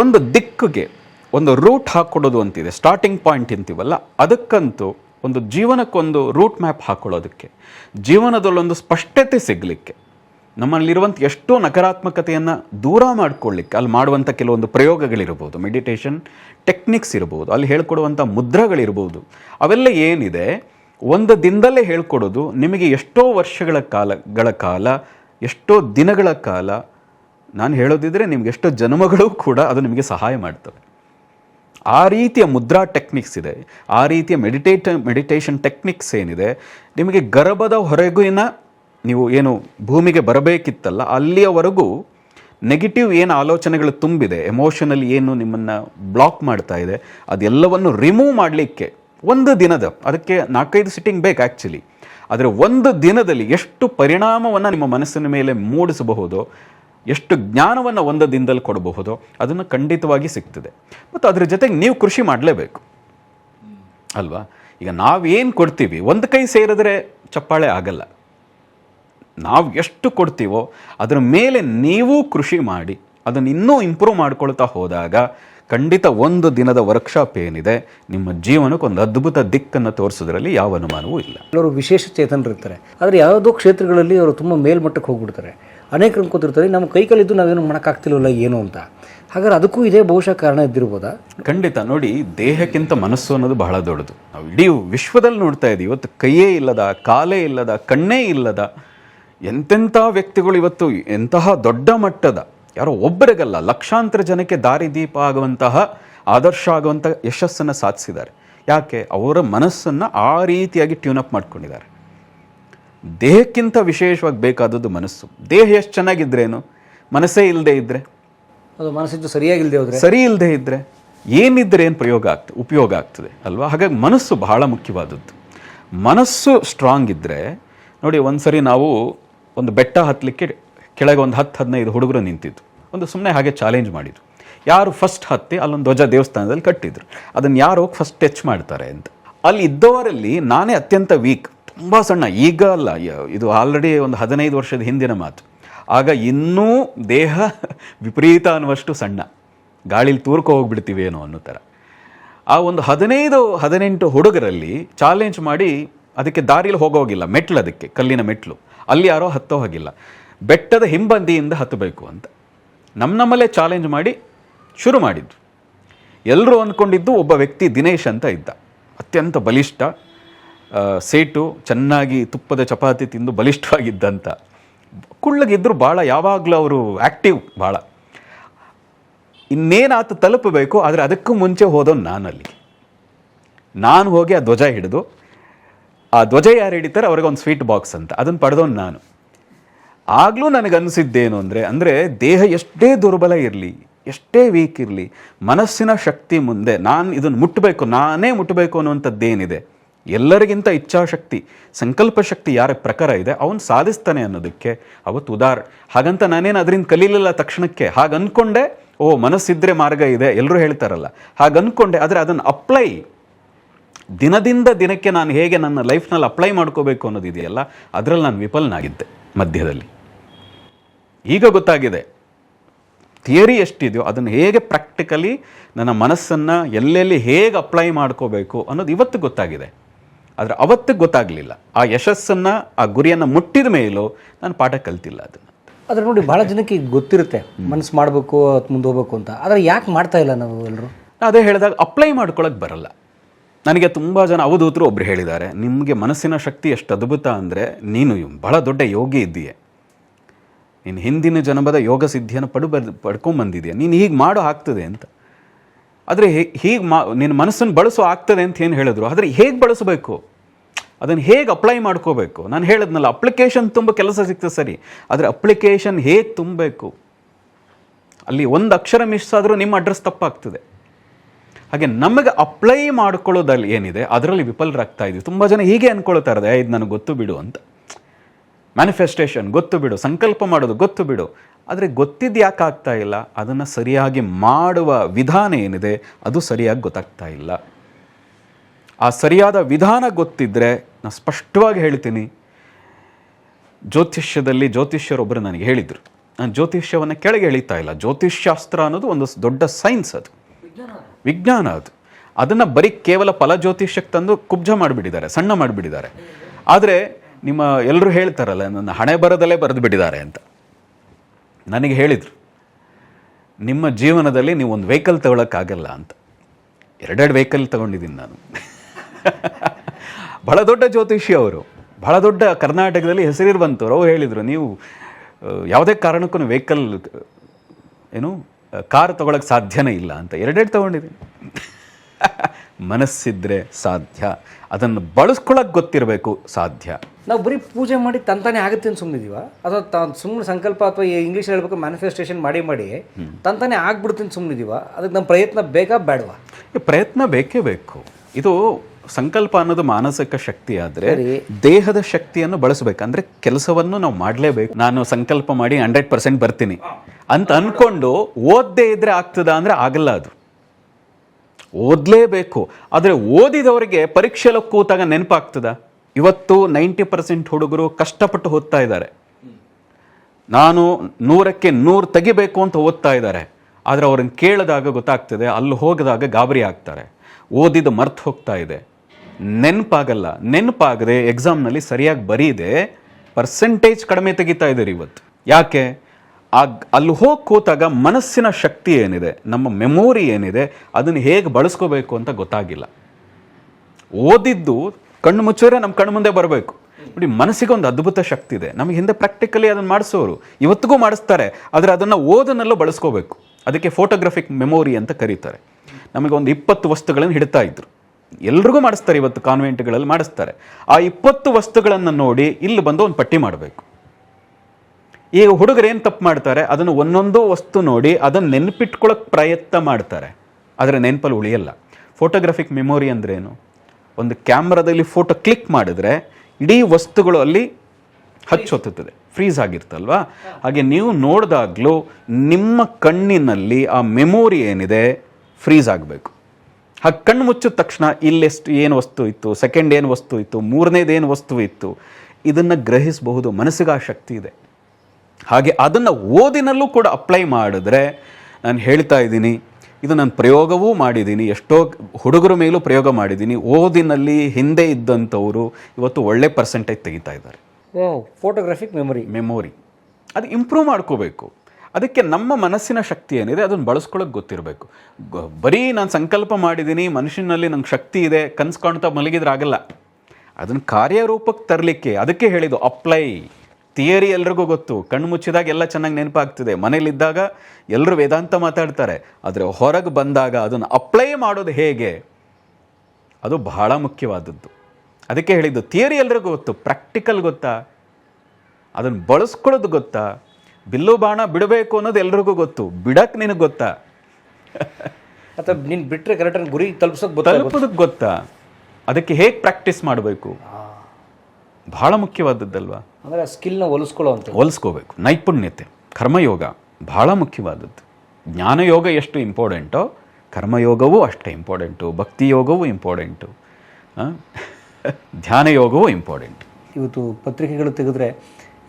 Speaker 1: ಒಂದು ದಿಕ್ಕಿಗೆ ಒಂದು ರೂಟ್ ಹಾಕ್ಕೊಡೋದು ಅಂತಿದೆ ಸ್ಟಾರ್ಟಿಂಗ್ ಪಾಯಿಂಟ್ ಅಂತೀವಲ್ಲ, ಅದಕ್ಕಂತೂ ಒಂದು ಜೀವನಕ್ಕೊಂದು ರೂಟ್ ಮ್ಯಾಪ್ ಹಾಕ್ಕೊಳ್ಳೋದಕ್ಕೆ ಜೀವನದಲ್ಲೊಂದು ಸ್ಪಷ್ಟತೆ ಸಿಗಲಿಕ್ಕೆ, ನಮ್ಮಲ್ಲಿರುವಂಥ ಎಷ್ಟೋ ನಕಾರಾತ್ಮಕತೆಯನ್ನು ದೂರ ಮಾಡಿಕೊಳ್ಳಿಕ್ಕೆ, ಅಲ್ಲಿ ಮಾಡುವಂಥ ಕೆಲವೊಂದು ಪ್ರಯೋಗಗಳಿರ್ಬೋದು ಮೆಡಿಟೇಷನ್ ಟೆಕ್ನಿಕ್ಸ್ ಇರ್ಬೋದು, ಅಲ್ಲಿ ಹೇಳ್ಕೊಡುವಂಥ ಮುದ್ರಗಳಿರ್ಬೋದು, ಅವೆಲ್ಲ ಏನಿದೆ ಒಂದು ದಿನದಲ್ಲೇ ಹೇಳ್ಕೊಡೋದು ನಿಮಗೆ ಎಷ್ಟೋ ವರ್ಷಗಳ ಕಾಲಗಳ ಕಾಲ, ಎಷ್ಟೋ ದಿನಗಳ ಕಾಲ ನಾನು ಹೇಳೋದಿದ್ರೆ ನಿಮ್ಗೆ ಎಷ್ಟೋ ಜನ್ಮಗಳು ಕೂಡ ಅದು ನಿಮಗೆ ಸಹಾಯ ಮಾಡ್ತವೆ. ಆ ರೀತಿಯ ಮುದ್ರಾ ಟೆಕ್ನಿಕ್ಸ್ ಇದೆ. ಆ ರೀತಿಯ ಮೆಡಿಟೇಟ, ಮೆಡಿಟೇಷನ್ ಟೆಕ್ನಿಕ್ಸ್ ಏನಿದೆ, ನಿಮಗೆ ಗರ್ಭದ ಹೊರಗಿನ ನೀವು ಏನು ಭೂಮಿಗೆ ಬರಬೇಕಿತ್ತಲ್ಲ, ಅಲ್ಲಿಯವರೆಗೂ ನೆಗೆಟಿವ್ ಏನು ಆಲೋಚನೆಗಳು ತುಂಬಿದೆ, ಎಮೋಷನಲಿ ಏನು ನಿಮ್ಮನ್ನು ಬ್ಲಾಕ್ ಮಾಡ್ತಾ ಇದೆ, ಅದೆಲ್ಲವನ್ನು ರಿಮೂವ್ ಮಾಡಲಿಕ್ಕೆ ಒಂದು ದಿನದ, ಅದಕ್ಕೆ ನಾಲ್ಕೈದು ಸಿಟ್ಟಿಂಗ್ ಬೇಕು ಆ್ಯಕ್ಚುಲಿ ಆದರೆ ಒಂದು ದಿನದಲ್ಲಿ ಎಷ್ಟು ಪರಿಣಾಮವನ್ನು ನಿಮ್ಮ ಮನಸ್ಸಿನ ಮೇಲೆ ಮೂಡಿಸಬಹುದೋ ಎಷ್ಟು ಜ್ಞಾನವನ್ನು ಒಂದು ದಿನದಲ್ಲಿ ಕೊಡಬಹುದೋ ಅದನ್ನು ಖಂಡಿತವಾಗಿ ಸಿಗ್ತದೆ. ಮತ್ತು ಅದ್ರ ಜೊತೆಗೆ ನೀವು ಕೃಷಿ ಮಾಡಲೇಬೇಕು. ಅಲ್ವಾ? ಈಗ ನಾವೇನು ಕೊಡ್ತೀವಿ? ಒಂದು ಕೈ ಸೇರಿದ್ರೆ ಚಪ್ಪಾಳೆ ಆಗಲ್ಲ. ನಾವು ಎಷ್ಟು ಕೊಡ್ತೀವೋ ಅದರ ಮೇಲೆ ನೀವು ಕೃಷಿ ಮಾಡಿ, ಅದನ್ನು ಇನ್ನೂ ಇಂಪ್ರೂವ್ ಮಾಡ್ಕೊಳ್ತಾ ಹೋದಾಗ ಖಂಡಿತ ಒಂದು ದಿನದ ವರ್ಕ್ಶಾಪ್ ಏನಿದೆ, ನಿಮ್ಮ ಜೀವನಕ್ಕೆ ಒಂದು ಅದ್ಭುತ ದಿಕ್ಕನ್ನು ತೋರಿಸೋದ್ರಲ್ಲಿ ಯಾವ ಅನುಮಾನವೂ ಇಲ್ಲ.
Speaker 2: ಅವರು ವಿಶೇಷ ಚೇತನರಿರ್ತಾರೆ. ಆದರೆ ಯಾವುದೋ ಕ್ಷೇತ್ರಗಳಲ್ಲಿ ಅವರು ತುಂಬ ಮೇಲ್ಮಟ್ಟಕ್ಕೆ ಹೋಗ್ಬಿಡ್ತಾರೆ. ಅನೇಕರು ಅನ್ಕೋತಿರ್ತಾರೆ ನಮ್ಮ ಕೈ ಕಲಿದ್ದು ನಾವೇನು ಮಾಡೋಕ್ಕಾಗ್ತಿಲ್ಲ ಏನು ಅಂತ. ಹಾಗಾದ್ರೆ ಅದಕ್ಕೂ ಇದೇ ಬಹುಶಃ ಕಾರಣ ಇದ್ದಿರ್ಬೋದಾ?
Speaker 1: ಖಂಡಿತ. ನೋಡಿ, ದೇಹಕ್ಕಿಂತ ಮನಸ್ಸು ಅನ್ನೋದು ಬಹಳ ದೊಡ್ಡದು. ನಾವು ಇಡೀ ವಿಶ್ವದಲ್ಲಿ ನೋಡ್ತಾ ಇದ್ದೀವಿ ಇವತ್ತು ಕೈಯೇ ಇಲ್ಲದ, ಕಾಲೇ ಇಲ್ಲದ, ಕಣ್ಣೇ ಇಲ್ಲದ, ಎಂತೆಂಥ ವ್ಯಕ್ತಿಗಳು ಇವತ್ತು ಎಂತಹ ದೊಡ್ಡ ಮಟ್ಟದ, ಯಾರೋ ಒಬ್ಬರಿಗಲ್ಲ, ಲಕ್ಷಾಂತರ ಜನಕ್ಕೆ ದಾರಿದೀಪ ಆಗುವಂತಹ, ಆದರ್ಶ ಆಗುವಂಥ ಯಶಸ್ಸನ್ನು ಸಾಧಿಸಿದ್ದಾರೆ. ಯಾಕೆ? ಅವರ ಮನಸ್ಸನ್ನು ಆ ರೀತಿಯಾಗಿ ಟ್ಯೂನಪ್ ಮಾಡ್ಕೊಂಡಿದ್ದಾರೆ. ದೇಹಕ್ಕಿಂತ ವಿಶೇಷವಾಗಿ ಬೇಕಾದದ್ದು ಮನಸ್ಸು. ದೇಹ ಎಷ್ಟು ಚೆನ್ನಾಗಿದ್ರೇನು? ಮನಸ್ಸೇ ಇಲ್ಲದೆ ಇದ್ದರೆ
Speaker 2: ಅದು ಮನಸ್ಸಿದ್ದು ಸರಿಯಾಗಿಲ್ಲದೆ ಹೋದರೆ?
Speaker 1: ಸರಿ ಇಲ್ಲದೆ ಇದ್ದರೆ ಏನಿದ್ದರೆ ಏನು ಪ್ರಯೋಗ ಆಗ್ತದೆ ಉಪಯೋಗ ಆಗ್ತದೆ ಅಲ್ವಾ? ಹಾಗಾಗಿ ಮನಸ್ಸು ಬಹಳ ಮುಖ್ಯವಾದದ್ದು. ಮನಸ್ಸು ಸ್ಟ್ರಾಂಗ್ ಇದ್ದರೆ ನೋಡಿ ಒಂದು ಸರಿ ನಾವು ಒಂದು ಬೆಟ್ಟ ಹತ್ತಲಿಕ್ಕೆ ಕೆಳಗೆ ಒಂದು ಹತ್ತು ಹದಿನೈದು ಹುಡುಗರು ನಿಂತಿದ್ದು ಒಂದು ಸುಮ್ಮನೆ ಹಾಗೆ ಚಾಲೆಂಜ್ ಮಾಡಿದ್ರು. ಯಾರು ಫಸ್ಟ್ ಹತ್ತಿ ಅಲ್ಲೊಂದು ಧ್ವಜ ದೇವಸ್ಥಾನದಲ್ಲಿ ಕಟ್ಟಿದ್ರು. ಅದನ್ನು ಯಾರು ಹೋಗಿ ಫಸ್ಟ್ ಟಚ್ ಮಾಡ್ತಾರೆ ಅಂತ. ಅಲ್ಲಿ ಇದ್ದವರಲ್ಲಿ ನಾನೇ ಅತ್ಯಂತ ವೀಕ್ ತುಂಬ ಸಣ್ಣ, ಈಗ ಅಲ್ಲ ಇದು ಆಲ್ರೆಡಿ ಒಂದು ಹದಿನೈದು ವರ್ಷದ ಹಿಂದಿನ ಮಾತು. ಆಗ ಇನ್ನೂ ದೇಹ <laughs> ವಿಪರೀತ ಅನ್ನುವಷ್ಟು ಸಣ್ಣ. ಗಾಳಿಲಿ ತೂರ್ಕೊ ಹೋಗ್ಬಿಡ್ತೀವೇನೋ ಅನ್ನೋ ಥರ. ಆ ಒಂದು ಹದಿನೈದು, ಹದಿನೆಂಟು ಹುಡುಗರಲ್ಲಿ ಚಾಲೆಂಜ್ ಮಾಡಿ ಅದಕ್ಕೆ ದಾರಿಲಿ ಹೋಗೋಗಿಲ್ಲ, ಮೆಟ್ಲು ಅದಕ್ಕೆ, ಕಲ್ಲಿನ ಮೆಟ್ಲು. ಅಲ್ಲಿ ಯಾರೋ ಹತ್ತೋ ಹೋಗಿಲ್ಲ. ಬೆಟ್ಟದ ಹಿಂಬಂದಿಯಿಂದ ಹತ್ತಬೇಕು ಅಂತ. ನಮ್ಮ ನಮ್ಮಲ್ಲೇ ಚಾಲೆಂಜ್ ಮಾಡಿ ಶುರು ಮಾಡಿದ್ದು ಎಲ್ಲರೂ ಅಂದ್ಕೊಂಡಿದ್ದು ಒಬ್ಬ ವ್ಯಕ್ತಿ ದಿನೇಶ್ ಅಂತ ಇದ್ದ. ಅತ್ಯಂತ ಬಲಿಷ್ಠ ಸೇಟು ಚೆನ್ನಾಗಿ ತುಪ್ಪದ ಚಪಾತಿ ತಿಂದು ಬಲಿಷ್ಠವಾಗಿದ್ದಂಥ ಕುಳ್ಳಗಿದ್ದರು ಭಾಳ ಯಾವಾಗಲೂ ಅವರು ಆ್ಯಕ್ಟಿವ್ ಭಾಳ ಇನ್ನೇನು ಆತ ತಲುಪಬೇಕು, ಆದರೆ ಅದಕ್ಕೂ ಮುಂಚೆ ಹೋದವನು ನಾನು ಅಲ್ಲಿಗೆ ನಾನು ಹೋಗಿ ಆ ಧ್ವಜ ಹಿಡಿದು, ಆ ಧ್ವಜ ಯಾರು ಹಿಡಿತಾರೆ ಅವ್ರಿಗೆ ಒಂದು ಸ್ವೀಟ್ ಬಾಕ್ಸ್ ಅಂತ. ಅದನ್ನು ಪಡೆದವನು ನಾನು. ಆಗಲೂ ನನಗೆ ಅನಿಸಿದ್ದೇನು ಅಂದರೆ ಅಂದರೆ ದೇಹ ಎಷ್ಟೇ ದುರ್ಬಲ ಇರಲಿ, ಎಷ್ಟೇ ವೀಕ್ ಇರಲಿ, ಮನಸ್ಸಿನ ಶಕ್ತಿ ಮುಂದೆ ನಾನು ಇದನ್ನು ಮುಟ್ಟಬೇಕು ನಾನೇ ಮುಟ್ಟಬೇಕು ಅನ್ನುವಂಥದ್ದೇನಿದೆ. ಎಲ್ಲರಿಗಿಂತ ಇಚ್ಛಾಶಕ್ತಿ ಸಂಕಲ್ಪ ಶಕ್ತಿ ಯಾರ ಪ್ರಕಾರ ಇದೆ, ಅವನು ಸಾಧಿಸ್ತಾನೆ ಅನ್ನೋದಕ್ಕೆ ಅವತ್ತು ಉದಾರ ಹಾಗಂತ ನಾನೇನು ಅದರಿಂದ ಕಲೀಲಿಲ್ಲ ತಕ್ಷಣಕ್ಕೆ? ಹಾಗೆ ಅಂದ್ಕೊಂಡೆ ಓ, ಮನಸ್ಸಿದ್ರೆ ಮಾರ್ಗ ಇದೆ ಎಲ್ಲರೂ ಹೇಳ್ತಾರಲ್ಲ. ಹಾಗೆ ಅಂದ್ಕೊಂಡೆ ಆದರೆ ಅದನ್ನು ಅಪ್ಲೈ, ದಿನದಿಂದ ದಿನಕ್ಕೆ ನಾನು ಹೇಗೆ ನನ್ನ ಲೈಫ್ನಲ್ಲಿ ಅಪ್ಲೈ ಮಾಡ್ಕೋಬೇಕು ಅನ್ನೋದಿದೆಯಲ್ಲ ಅದರಲ್ಲಿ ನಾನು ವಿಫಲನಾಗಿದ್ದೆ ಮಧ್ಯದಲ್ಲಿ. ಈಗ ಗೊತ್ತಾಗಿದೆ, ಥಿಯರಿ ಎಷ್ಟಿದೆಯೋ ಅದನ್ನು ಹೇಗೆ ಪ್ರಾಕ್ಟಿಕಲಿ ನನ್ನ ಮನಸ್ಸನ್ನು ಎಲ್ಲೆಲ್ಲಿ ಹೇಗೆ ಅಪ್ಲೈ ಮಾಡ್ಕೋಬೇಕು ಅನ್ನೋದು ಇವತ್ತು ಗೊತ್ತಾಗಿದೆ. ಆದರೆ ಅವತ್ತಿಗೆ ಗೊತ್ತಾಗಲಿಲ್ಲ. ಆ ಯಶಸ್ಸನ್ನು ಆ ಗುರಿಯನ್ನು ಮುಟ್ಟಿದ ಮೇಲೂ ನಾನು ಪಾಠ ಕಲ್ತಿಲ್ಲ ಅದನ್ನು.
Speaker 2: ಆದರೆ ನೋಡಿ ಭಾಳ ಜನಕ್ಕೆ ಈಗ ಗೊತ್ತಿರುತ್ತೆ ಮನಸ್ಸು ಮಾಡಬೇಕು ಮುಂದೆ ಹೋಗ್ಬೇಕು ಅಂತ. ಆದರೆ ಯಾಕೆ ಮಾಡ್ತಾ ಇಲ್ಲ ನಾವು ಎಲ್ಲರೂ
Speaker 1: ಅದೇ ಹೇಳಿದಾಗ ಅಪ್ಲೈ ಮಾಡ್ಕೊಳಕ್ಕೆ ಬರಲ್ಲ. ನನಗೆ ತುಂಬ ಜನ ಅವಧೂತರು ಒಬ್ರು ಹೇಳಿದ್ದಾರೆ ನಿಮಗೆ ಮನಸ್ಸಿನ ಶಕ್ತಿ ಎಷ್ಟು ಅದ್ಭುತ ಅಂದರೆ ನೀನು ಬಹಳ ದೊಡ್ಡ ಯೋಗಿ ಇದ್ದೀಯೆ. ನೀನು ಹಿಂದಿನ ಜನ್ಮದ ಯೋಗ ಸಿದ್ಧಿಯನ್ನು ಪಡು ಬರ್ ಪಡ್ಕೊಂಬಂದಿದೆಯಾ. ನೀನು ಹೀಗೆ ಮಾಡೋ ಆಗ್ತದೆ ಅಂತ. ಆದರೆ ಹೀಗೆ ಮಾ ನಿನ್ನ ಮನಸ್ಸನ್ನು ಬಳಸೋ ಆಗ್ತದೆ ಅಂತ ಏನು ಹೇಳಿದ್ರು? ಆದರೆ ಹೇಗೆ ಬಳಸಬೇಕು? ಅದನ್ನು ಹೇಗೆ ಅಪ್ಲೈ ಮಾಡ್ಕೋಬೇಕು? ನಾನು ಹೇಳಿದ್ನಲ್ಲ ಅಪ್ಲಿಕೇಶನ್ ತುಂಬ ಕೆಲಸ ಸಿಗ್ತದೆ ಸರಿ, ಆದರೆ ಅಪ್ಲಿಕೇಶನ್ ಹೇಗೆ ತುಂಬಬೇಕು? ಅಲ್ಲಿ ಒಂದು ಅಕ್ಷರ ಮಿಸ್ ಆದರೂ ನಿಮ್ಮ ಅಡ್ರೆಸ್ ತಪ್ಪಾಗ್ತದೆ. ಹಾಗೆ ನಮಗೆ ಅಪ್ಲೈ ಮಾಡ್ಕೊಳ್ಳೋದಲ್ಲಿ ಏನಿದೆ, ಅದರಲ್ಲಿ ವಿಫಲರಾಗ್ತಾ ಇದ್ವಿ ತುಂಬ ಜನ ಹೀಗೆ ಅಂದ್ಕೊಳ್ತಾ ಇರೋದೆ ಇದು ನನಗೆ ಗೊತ್ತು ಬಿಡು ಅಂತ. ಮ್ಯಾನಿಫೆಸ್ಟೇಷನ್ ಗೊತ್ತು ಬಿಡು. ಸಂಕಲ್ಪ ಮಾಡೋದು, ಗೊತ್ತು ಬಿಡು. ಆದರೆ ಗೊತ್ತಿದ್ದು ಯಾಕೆ ಆಗ್ತಾ ಇಲ್ಲ? ಅದನ್ನು ಸರಿಯಾಗಿ ಮಾಡುವ ವಿಧಾನ ಏನಿದೆ, ಅದು ಸರಿಯಾಗಿ ಗೊತ್ತಾಗ್ತಾ ಇಲ್ಲ. ಆ ಸರಿಯಾದ ವಿಧಾನ ಗೊತ್ತಿದ್ದರೆ ನಾನು ಸ್ಪಷ್ಟವಾಗಿ ಹೇಳ್ತೀನಿ. ಜ್ಯೋತಿಷ್ಯದಲ್ಲಿ ಜ್ಯೋತಿಷ್ಯರೊಬ್ಬರು ನನಗೆ ಹೇಳಿದರು. ನಾನು ಜ್ಯೋತಿಷ್ಯವನ್ನು ಕೆಳಗೆ ಎಳಿತಾ ಇಲ್ಲ. ಜ್ಯೋತಿಷ್ಯಾಸ್ತ್ರ ಅನ್ನೋದು ಒಂದು ದೊಡ್ಡ ಸೈನ್ಸ್ ಅದು. ವಿಜ್ಞಾನ ಅದು. ಅದನ್ನು ಬರೀ ಕೇವಲ ಫಲ ಜ್ಯೋತಿಷ್ಯಕ್ಕೆ ತಂದು ಕುಬ್ಜ ಮಾಡಿಬಿಟ್ಟಿದ್ದಾರೆ ಸಣ್ಣ ಮಾಡಿಬಿಟ್ಟಿದ್ದಾರೆ. ಆದರೆ ನಿಮ್ಮ ಎಲ್ಲರೂ ಹೇಳ್ತಾರಲ್ಲ ನನ್ನ ಹಣೆ ಬರದಲ್ಲೇ ಬರೆದು ಬಿಟ್ಟಿದ್ದಾರೆ ಅಂತ. ನನಗೆ ಹೇಳಿದರು ನಿಮ್ಮ ಜೀವನದಲ್ಲಿ ನೀವು ಒಂದು ವೆಹಿಕಲ್ ತಗೊಳಕ್ಕಾಗಲ್ಲ ಅಂತ. ಎರಡೆರಡು ವೆಹಿಕಲ್ ತಗೊಂಡಿದ್ದೀನಿ ನಾನು. ಬಹಳ ದೊಡ್ಡ ಜ್ಯೋತಿಷಿ ಅವರು. ಬಹಳ ದೊಡ್ಡ ಕರ್ನಾಟಕದಲ್ಲಿ ಹೆಸರಿರುವಂಥವ್ರು ಅವ್ರು ಹೇಳಿದರು ನೀವು ಯಾವುದೇ ಕಾರಣಕ್ಕೂ ವೆಹಿಕಲ್ ಏನು ಕಾರ್ ತಗೊಳಕ್ಕೆ ಸಾಧ್ಯನೇ ಇಲ್ಲ ಅಂತ. ಎರಡೆರಡು ತೊಗೊಂಡಿದ್ದೀನಿ. <laughs> ಮನಸ್ಸಿದ್ರೆ ಸಾಧ್ಯ. ಅದನ್ನು ಬಳಸ್ಕೊಳಕ್ಕೆ ಗೊತ್ತಿರಬೇಕು ಸಾಧ್ಯ.
Speaker 2: ನಾವು ಬರೀ ಪೂಜೆ ಮಾಡಿ ತಂತಾನೆ ಆಗುತ್ತೆ ಅಂತ ಸುಮ್ಮನಿದೀವ ಅಥವಾ ತ ಸುಮ್ಮನೆ ಸಂಕಲ್ಪ ಅಥವಾ ಇಂಗ್ಲೀಷ್ ಹೇಳ್ಬೇಕು ಮ್ಯಾನಿಫೆಸ್ಟೇಷನ್ ಮಾಡಿ ಮಾಡಿ ತಂತಾನೆ ಆಗ್ಬಿಡ್ತೀನಿ ಸುಮ್ಮನಿದೀವ ಅದಕ್ಕೆ ನಮ್ಮ ಪ್ರಯತ್ನ ಬೇಕಾ ಬೇಡವಾ
Speaker 1: ಈ ಪ್ರಯತ್ನ ಬೇಕೇ ಬೇಕು. ಇದು ಸಂಕಲ್ಪ ಅನ್ನೋದು ಮಾನಸಿಕ ಶಕ್ತಿ ಆದ್ರೆ ದೇಹದ ಶಕ್ತಿಯನ್ನು ಬಳಸಬೇಕು. ಅಂದ್ರೆ ಕೆಲಸವನ್ನು ನಾವು ಮಾಡಲೇಬೇಕು. ನಾನು ಸಂಕಲ್ಪ ಮಾಡಿ ಹಂಡ್ರೆಡ್ ಪರ್ಸೆಂಟ್ ಬರ್ತೀನಿ. ಅಂತ ಅನ್ಕೊಂಡು ಓದದೇ ಇದ್ರೆ ಆಗ್ತದ ಅಂದ್ರೆ ಆಗಲ್ಲ ಅದು. ಓದ್ಲೇಬೇಕು. ಆದರೆ ಓದಿದವರಿಗೆ ಪರೀಕ್ಷೆಯಲ್ಲಿ ಕೂತಾಗ ನೆನಪಾಗ್ತದ? ಇವತ್ತು ನೈಂಟಿ ಪರ್ಸೆಂಟ್ ಹುಡುಗರು ಕಷ್ಟಪಟ್ಟು ಓದ್ತಾ ಇದ್ದಾರೆ. ನಾನು ನೂರಕ್ಕೆ ನೂರು ತೆಗಿಬೇಕು ಅಂತ ಓದ್ತಾ ಇದ್ದಾರೆ. ಆದರೆ ಅವ್ರನ್ನ ಕೇಳಿದಾಗ ಗೊತ್ತಾಗ್ತದೆ ಅಲ್ಲಿ ಹೋಗಿದಾಗ ಗಾಬರಿ ಆಗ್ತಾರೆ. ಓದಿದ ಮರ್ತು ಹೋಗ್ತಾ ಇದೆ. ನೆನಪಾಗಲ್ಲ. ನೆನಪಾಗದೆ ಎಕ್ಸಾಮ್ನಲ್ಲಿ ಸರಿಯಾಗಿ ಬರೀದೆ ಪರ್ಸೆಂಟೇಜ್ ಕಡಿಮೆ ತೆಗಿತಾ ಇದ್ದಾರೆ ಇವತ್ತು. ಯಾಕೆ? ಆ ಅಲ್ಲಿ ಹೋಗಿ ಕೂತಾಗ ಮನಸ್ಸಿನ ಶಕ್ತಿ ಏನಿದೆ, ನಮ್ಮ ಮೆಮೊರಿ ಏನಿದೆ, ಅದನ್ನು ಹೇಗೆ ಬಳಸ್ಕೋಬೇಕು ಅಂತ ಗೊತ್ತಾಗಿಲ್ಲ. ಓದಿದ್ದು ಕಣ್ಣು ಮುಚ್ಚಿದ್ರೆ ನಮ್ಮ ಕಣ್ಣು ಮುಂದೆ ಬರಬೇಕು. ನೋಡಿ ಮನಸ್ಸಿಗೆ ಒಂದು ಅದ್ಭುತ ಶಕ್ತಿ ಇದೆ. ನಮಗೆ ಹಿಂದೆ ಪ್ರಾಕ್ಟಿಕಲಿ ಅದನ್ನು ಮಾಡಿಸೋರು. ಇವತ್ತಿಗೂ ಮಾಡಿಸ್ತಾರೆ, ಆದರೆ ಅದನ್ನು ಓದನಲ್ಲೂ ಬಳಸ್ಕೋಬೇಕು. ಅದಕ್ಕೆ ಫೋಟೋಗ್ರಫಿಕ್ ಮೆಮೊರಿ ಅಂತ ಕರೀತಾರೆ. ನಮಗೆ ಒಂದು ಇಪ್ಪತ್ತು ವಸ್ತುಗಳನ್ನು ಹಿಡ್ತಾ ಇದ್ರು. ಎಲ್ರಿಗೂ ಮಾಡಿಸ್ತಾರೆ ಇವತ್ತು ಕಾನ್ವೆಂಟ್ಗಳಲ್ಲಿ ಮಾಡಿಸ್ತಾರೆ. ಆ ಇಪ್ಪತ್ತು ವಸ್ತುಗಳನ್ನು ನೋಡಿ ಇಲ್ಲಿ ಬಂದು ಒಂದು ಪಟ್ಟಿ ಮಾಡಬೇಕು. ಈಗ ಹುಡುಗರು ಏನು ತಪ್ಪು ಮಾಡ್ತಾರೆ? ಅದನ್ನು ಒಂದೊಂದು ವಸ್ತು ನೋಡಿ ಅದನ್ನು ನೆನಪಿಟ್ಕೊಳ್ಳೋಕೆ ಪ್ರಯತ್ನ ಮಾಡ್ತಾರೆ. ಆದರೆ ನೆನಪಲ್ಲಿ ಉಳಿಯಲ್ಲ. ಫೋಟೋಗ್ರಾಫಿಕ್ ಮೆಮೊರಿ ಅಂದ್ರೇನು? ಒಂದು ಕ್ಯಾಮ್ರಾದಲ್ಲಿ ಫೋಟೋ ಕ್ಲಿಕ್ ಮಾಡಿದ್ರೆ ಇಡೀ ವಸ್ತುಗಳು ಅಲ್ಲಿ ಹಚ್ಚೊತ್ತುತ್ತದೆ. ಫ್ರೀಸ್ ಆಗಿರ್ತಲ್ವಾ? ಹಾಗೆ ನೀವು ನೋಡಿದಾಗಲೂ ನಿಮ್ಮ ಕಣ್ಣಿನಲ್ಲಿ ಆ ಮೆಮೊರಿ ಏನಿದೆ? ಫ್ರೀಸ್ ಆಗಬೇಕು. ಹಾಗೆ ಕಣ್ಣು ಮುಚ್ಚಿದ ತಕ್ಷಣ ಇಲ್ಲೆಷ್ಟು ಏನು ವಸ್ತು ಇತ್ತು? ಸೆಕೆಂಡ್ ಏನು ವಸ್ತು ಇತ್ತು? ಮೂರನೇದು ಏನು ವಸ್ತು ಇತ್ತು? ಇದನ್ನು ಗ್ರಹಿಸಬಹುದು ಮನಸ್ಸಿಗೆ ಆ ಶಕ್ತಿ ಇದೆ. ಹಾಗೆ ಅದನ್ನು ಓದಿನಲ್ಲೂ ಕೂಡ ಅಪ್ಲೈ ಮಾಡಿದ್ರೆ ನಾನು ಹೇಳ್ತಾ ಇದ್ದೀನಿ ಇದು ನಾನು ಪ್ರಯೋಗವೂ ಮಾಡಿದ್ದೀನಿ ಎಷ್ಟೋ ಹುಡುಗರ ಮೇಲೂ ಪ್ರಯೋಗ ಮಾಡಿದ್ದೀನಿ ಓದಿನಲ್ಲಿ ಹಿಂದೆ ಇದ್ದಂಥವರು ಇವತ್ತು ಒಳ್ಳೆ ಪರ್ಸೆಂಟೇಜ್ ತೆಗಿತಾ ಇದ್ದಾರೆ.
Speaker 2: ಫೋಟೋಗ್ರಾಫಿಕ್ ಮೆಮೊರಿ
Speaker 1: ಮೆಮೊರಿ ಅದು ಇಂಪ್ರೂವ್ ಮಾಡ್ಕೋಬೇಕು. ಅದಕ್ಕೆ ನಮ್ಮ ಮನಸ್ಸಿನ ಶಕ್ತಿ ಏನಿದೆ ಅದನ್ನು ಬಳಸ್ಕೊಳ್ಳೋಕೆ ಗೊತ್ತಿರಬೇಕು. ಬರೀ ನಾನು ಸಂಕಲ್ಪ ಮಾಡಿದ್ದೀನಿ ಮನುಷ್ಯನಲ್ಲಿ ನಂಗೆ ಶಕ್ತಿ ಇದೆ, ಕನ್ಸು ಕಾಣ್ತಾ ಮಲಗಿದ್ರೆ ಆಗಲ್ಲ. ಅದನ್ನು ಕಾರ್ಯರೂಪಕ್ಕೆ ತರಲಿಕ್ಕೆ, ಅದಕ್ಕೆ ಹೇಳಿದ್ದು ಅಪ್ಲೈ ಥಿಯರಿ ಎಲ್ರಿಗೂ ಗೊತ್ತು. ಕಣ್ಣು ಮುಚ್ಚಿದಾಗ ಎಲ್ಲ ಚೆನ್ನಾಗಿ ನೆನಪಾಗ್ತಿದೆ. ಮನೇಲಿದ್ದಾಗ ಎಲ್ಲರೂ ವೇದಾಂತ ಮಾತಾಡ್ತಾರೆ. ಆದರೆ ಹೊರಗೆ ಬಂದಾಗ ಅದನ್ನು ಅಪ್ಲೈ ಮಾಡೋದು ಹೇಗೆ? ಅದು ಬಹಳ ಮುಖ್ಯವಾದದ್ದು. ಅದಕ್ಕೆ ಹೇಳಿದ್ದು ಥಿಯರಿ ಎಲ್ರಿಗೂ ಗೊತ್ತು. ಪ್ರಾಕ್ಟಿಕಲ್ ಗೊತ್ತಾ? ಅದನ್ನು ಬಳಸ್ಕೊಳ್ಳೋದು ಗೊತ್ತಾ? ಬಿಲ್ಲು ಬಾಣ ಬಿಡಬೇಕು ಅನ್ನೋದು ಎಲ್ರಿಗೂ ಗೊತ್ತು. ಬಿಡಕ್ಕೆ ನಿನಗೆ ಗೊತ್ತಾ?
Speaker 2: ಅಥವಾ ನೀನು ಬಿಟ್ಟರೆ ಕರೆಕ್ಟಾಗಿ ಗುರಿ ತಲುಪಿಸೋಕೆ
Speaker 1: ತಲುಪೋದಕ್ಕೆ ಗೊತ್ತಾ? ಅದಕ್ಕೆ ಹೇಗೆ ಪ್ರಾಕ್ಟೀಸ್ ಮಾಡಬೇಕು? ಬಹಳ ಮುಖ್ಯವಾದದ್ದಲ್ವಾ?
Speaker 2: ಅಂದರೆ ಆ ಸ್ಕಿಲ್ನ ಹೊಲಿಸ್ಕೊಳ್ಳೋ ಅಂತ
Speaker 1: ಹೋಲಿಸ್ಕೋಬೇಕು. ನೈಪುಣ್ಯತೆ ಕರ್ಮಯೋಗ ಬಹಳ ಮುಖ್ಯವಾದದ್ದು. ಜ್ಞಾನಯೋಗ ಎಷ್ಟು ಇಂಪಾರ್ಟೆಂಟೋ ಕರ್ಮಯೋಗವೂ ಅಷ್ಟೇ ಇಂಪಾರ್ಟೆಂಟು ಭಕ್ತಿ ಯೋಗವೂ ಇಂಪಾರ್ಟೆಂಟು ಆ? ಧ್ಯಾನ ಯೋಗವೂ ಇಂಪಾರ್ಟೆಂಟ್
Speaker 2: ಇವತ್ತು ಪತ್ರಿಕೆಗಳು ತೆಗೆದ್ರೆ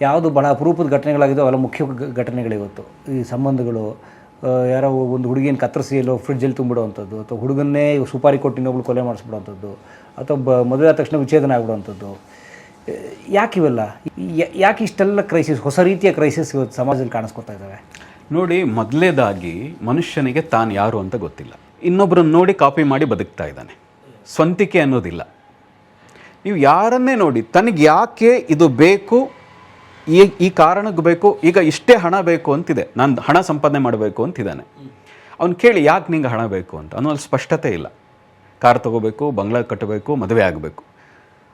Speaker 2: ಯಾವುದು ಬಹಳ ಅಪರೂಪದ ಘಟನೆಗಳಾಗಿದೋ ಅವೆಲ್ಲ ಮುಖ್ಯ ಘಟನೆಗಳಿವತ್ತು ಈ ಸಂಬಂಧಗಳು ಯಾರೋ ಒಂದು ಹುಡುಗಿಯನ್ನು ಕತ್ತರಿಸಿ ಎಲ್ಲೋ ಫ್ರಿಡ್ಜಲ್ಲಿ ತುಂಬಿಡುವಂಥದ್ದು, ಅಥವಾ ಹುಡುಗನ್ನೇ ಸುಪಾರಿ ಕೊಟ್ಟು ಇನ್ನೊಬ್ಳು ಕೊಲೆ ಮಾಡಿಸ್ಬಿಡುವಂಥದ್ದು, ಅಥವಾ ಬ, ಮದುವೆ ಆದ ತಕ್ಷಣ ವಿಚ್ಛೇದನ ಆಗ್ಬಿಡುವಂಥದ್ದು. ಯಾಕೆ ಇವೆಲ್ಲ? ಯಾಕೆ ಇಷ್ಟೆಲ್ಲ ಕ್ರೈಸಿಸ್ ಹೊಸ ರೀತಿಯ ಕ್ರೈಸಿಸ್ ಇವತ್ತು ಸಮಾಜದಲ್ಲಿ ಕಾಣಿಸ್ಕೊತಾ ಇದ್ದಾವೆ?
Speaker 1: ನೋಡಿ, ಮೊದಲೇದಾಗಿ ಮನುಷ್ಯನಿಗೆ ತಾನು ಯಾರು ಅಂತ ಗೊತ್ತಿಲ್ಲ. ಇನ್ನೊಬ್ಬರನ್ನು ನೋಡಿ ಕಾಪಿ ಮಾಡಿ ಬದುಕ್ತಾ ಇದ್ದಾನೆ. ಸ್ವಂತಿಕೆ ಅನ್ನೋದಿಲ್ಲ. ನೀವು ಯಾರನ್ನೇ ನೋಡಿ, ತನಗೆ ಯಾಕೆ ಇದು ಬೇಕು ಈ ಈ ಕಾರಣಕ್ಕೆ ಬೇಕು ಈಗ ಇಷ್ಟೇ ಹಣ ಬೇಕು ಅಂತಿದೆ. ನಾನು ಹಣ ಸಂಪಾದನೆ ಮಾಡಬೇಕು ಅಂತಿದ್ದಾನೆ. ಅವ್ನು ಕೇಳಿ ಯಾಕೆ ನಿಂಗೆ ಹಣ ಬೇಕು ಅಂತ? ಅನ್ನೋ ಅಲ್ಲಿ ಸ್ಪಷ್ಟತೆ ಇಲ್ಲ. ಕಾರ್ ತಗೋಬೇಕು ಬಂಗ್ಲಾ ಕಟ್ಟಬೇಕು ಮದುವೆ ಆಗಬೇಕು.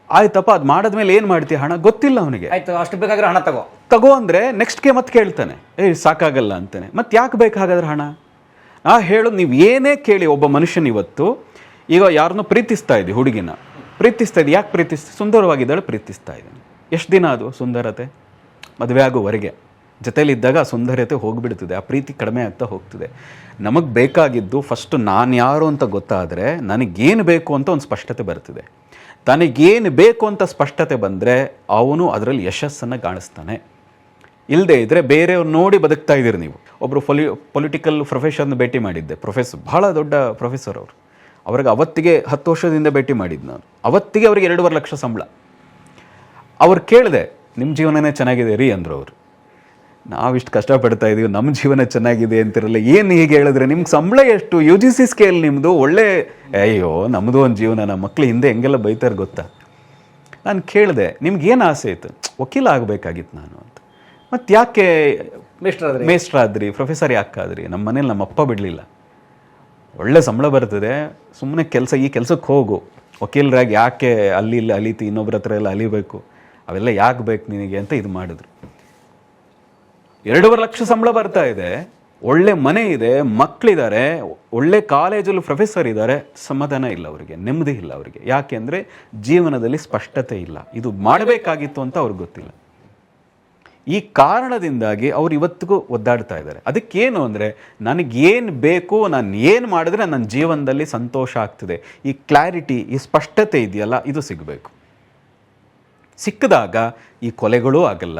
Speaker 1: ಆಯ್ತಪ್ಪ ಅದು ಮಾಡಿದ್ಮೇಲೆ ಏನು ಮಾಡ್ತೀಯ ಹಣ? ಗೊತ್ತಿಲ್ಲ ಅವನಿಗೆ.
Speaker 2: ಆಯ್ತು ಅಷ್ಟು ಬೇಕಾದ್ರೆ ಹಣ ತಗೋ.
Speaker 1: ತಗೋ ಅಂದರೆ ನೆಕ್ಸ್ಟ್ಗೆ ಮತ್ತೆ ಕೇಳ್ತಾನೆ. ಏಯ್ ಸಾಕಾಗಲ್ಲ ಅಂತಾನೆ. ಮತ್ತೆ ಯಾಕೆ ಬೇಕು ಹಾಗಾದ್ರೆ ಹಣ? ಆ ಹೇಳೋದು ನೀವು ಏನೇ ಕೇಳಿ ಒಬ್ಬ ಮನುಷ್ಯನ ಇವತ್ತು ಈಗ ಯಾರನ್ನೂ ಪ್ರೀತಿಸ್ತಾ ಇದ್ದಿ ಹುಡುಗಿನ. ಪ್ರೀತಿಸ್ತಾ ಇದ್ದಿ ಯಾಕೆ ಪ್ರೀತಿಸ್ ಸುಂದರವಾಗಿದ್ದಾಳೆ ಪ್ರೀತಿಸ್ತಾ ಇದ್ದಾನೆ. ಎಷ್ಟು ದಿನ ಅದು ಸುಂದರತೆ? ಮದುವೆ ಆಗೋವರೆಗೆ. ಜೊತೆಯಲ್ಲಿದ್ದಾಗ ಆ ಸುಂದರತೆ ಹೋಗಿಬಿಡ್ತಿದೆ, ಆ ಪ್ರೀತಿ ಕಡಿಮೆ ಆಗ್ತಾ ಹೋಗ್ತದೆ. ನಮಗೆ ಬೇಕಾಗಿದ್ದು ಫಸ್ಟ್ ನಾನು ಯಾರು ಅಂತ ಗೊತ್ತಾದರೆ ನನಗೇನು ಬೇಕು ಅಂತ ಒಂದು ಸ್ಪಷ್ಟತೆ ಬರ್ತದೆ. ತನಗೇನು ಬೇಕು ಅಂತ ಸ್ಪಷ್ಟತೆ ಬಂದರೆ ಅವನು ಅದರಲ್ಲಿ ಯಶಸ್ಸನ್ನು ಕಾಣಿಸ್ತಾನೆ. ಇಲ್ಲದೆ ಇದ್ದರೆ ಬೇರೆಯವ್ರು ನೋಡಿ ಬದುಕ್ತಾ ಇದ್ದೀರಿ ನೀವು. ಒಬ್ಬರು ಪೊಲಿ ಪೊಲಿಟಿಕಲ್ ಪ್ರೊಫೆಷನ್ ಭೇಟಿ ಮಾಡಿದ್ದೆ. ಪ್ರೊಫೆಸರ್ ಬಹಳ ದೊಡ್ಡ ಪ್ರೊಫೆಸರ್ ಅವರು. ಅವ್ರಿಗೆ ಅವತ್ತಿಗೆ ಹತ್ತು ವರ್ಷದಿಂದ ಭೇಟಿ ಮಾಡಿದ್ದು ನಾನು. ಅವತ್ತಿಗೆ ಅವ್ರಿಗೆ ಎರಡೂವರೆ ಲಕ್ಷ ಸಂಬಳ. ಅವ್ರು ಕೇಳಿದೆ ನಿಮ್ಮ ಜೀವನನೇ ಚೆನ್ನಾಗಿದೆ ರೀ ಅಂದರು ಅವರು. ನಾವಿಷ್ಟು ಕಷ್ಟಪಡ್ತಾ ಇದೀವಿ ನಮ್ಮ ಜೀವನ ಚೆನ್ನಾಗಿದೆ ಅಂತಿರಲ್ಲ ಏನು ಹೀಗೆ ಹೇಳಿದ್ರೆ ನಿಮ್ಗೆ ಸಂಬಳ ಎಷ್ಟು? ಯು ಜಿ ಸಿ ಸ್ಕೇಲ್ ನಿಮ್ಮದು ಒಳ್ಳೆ ಅಯ್ಯೋ ನಮ್ಮದು ಒಂದು ಜೀವನ ನಮ್ಮ ಮಕ್ಳು ಹಿಂದೆ ಹೆಂಗೆಲ್ಲ ಬೈತಾರೆ ಗೊತ್ತಾ? ನಾನು ಕೇಳಿದೆ ನಿಮ್ಗೇನು ಏನು ಆಸೆ ಇತ್ತು? ವಕೀಲ ಆಗಬೇಕಾಗಿತ್ತು ನಾನು ಅಂತ. ಮತ್ತು ಯಾಕೆ ಮೇಷ್ಟ್ರಾದ್ರಿ? ಪ್ರೊಫೆಸರ್ ಯಾಕಾದ್ರಿ? ನಮ್ಮ ಮನೇಲಿ ನಮ್ಮ ಅಪ್ಪ ಬಿಡಲಿಲ್ಲ. ಒಳ್ಳೆ ಸಂಬಳ ಬರ್ತದೆ ಸುಮ್ಮನೆ ಕೆಲಸ ಈ ಕೆಲಸಕ್ಕೆ ಹೋಗು. ವಕೀಲರಾಗಿ ಯಾಕೆ ಅಲ್ಲಿ ಇಲ್ಲಿ ಅಲೀತಿ ಇನ್ನೊಬ್ಬರ ಹತ್ರ ಎಲ್ಲ ಅಲಿಬೇಕು? ಅವೆಲ್ಲ ಯಾಕೆ ಬೇಕು ನಿನಗೆ ಅಂತ ಇದು ಮಾಡಿದ್ರು. ಎರಡೂವರೆ ಲಕ್ಷ ಸಂಬಳ ಬರ್ತಾ ಇದೆ. ಒಳ್ಳೆ ಮನೆ ಇದೆ ಮಕ್ಕಳಿದ್ದಾರೆ ಒಳ್ಳೆ ಕಾಲೇಜಲ್ಲಿ ಪ್ರೊಫೆಸರ್ ಇದ್ದಾರೆ ಸಮಾಧಾನ ಇಲ್ಲ ಅವರಿಗೆ, ನೆಮ್ಮದಿ ಇಲ್ಲ ಅವರಿಗೆ. ಯಾಕೆಂದರೆ ಜೀವನದಲ್ಲಿ ಸ್ಪಷ್ಟತೆ ಇಲ್ಲ. ಇದು ಮಾಡಬೇಕಾಗಿತ್ತು ಅಂತ ಅವ್ರಿಗೆ ಗೊತ್ತಿಲ್ಲ. ಈ ಕಾರಣದಿಂದಾಗಿ ಅವ್ರು ಇವತ್ತಿಗೂ ಒದ್ದಾಡ್ತಾ ಇದ್ದಾರೆ. ಅದಕ್ಕೇನು ಅಂದರೆ ನನಗೇನು ಬೇಕು, ನಾನು ಏನು ಮಾಡಿದ್ರೆ ನನ್ನ ಜೀವನದಲ್ಲಿ ಸಂತೋಷ ಆಗ್ತದೆ. ಈ ಕ್ಲಾರಿಟಿ ಈ ಸ್ಪಷ್ಟತೆ ಇದೆಯಲ್ಲ, ಇದು ಸಿಗಬೇಕು. ಸಿಕ್ಕಿದಾಗ ಈ ಕೊಲೆಗಳೂ ಆಗಲ್ಲ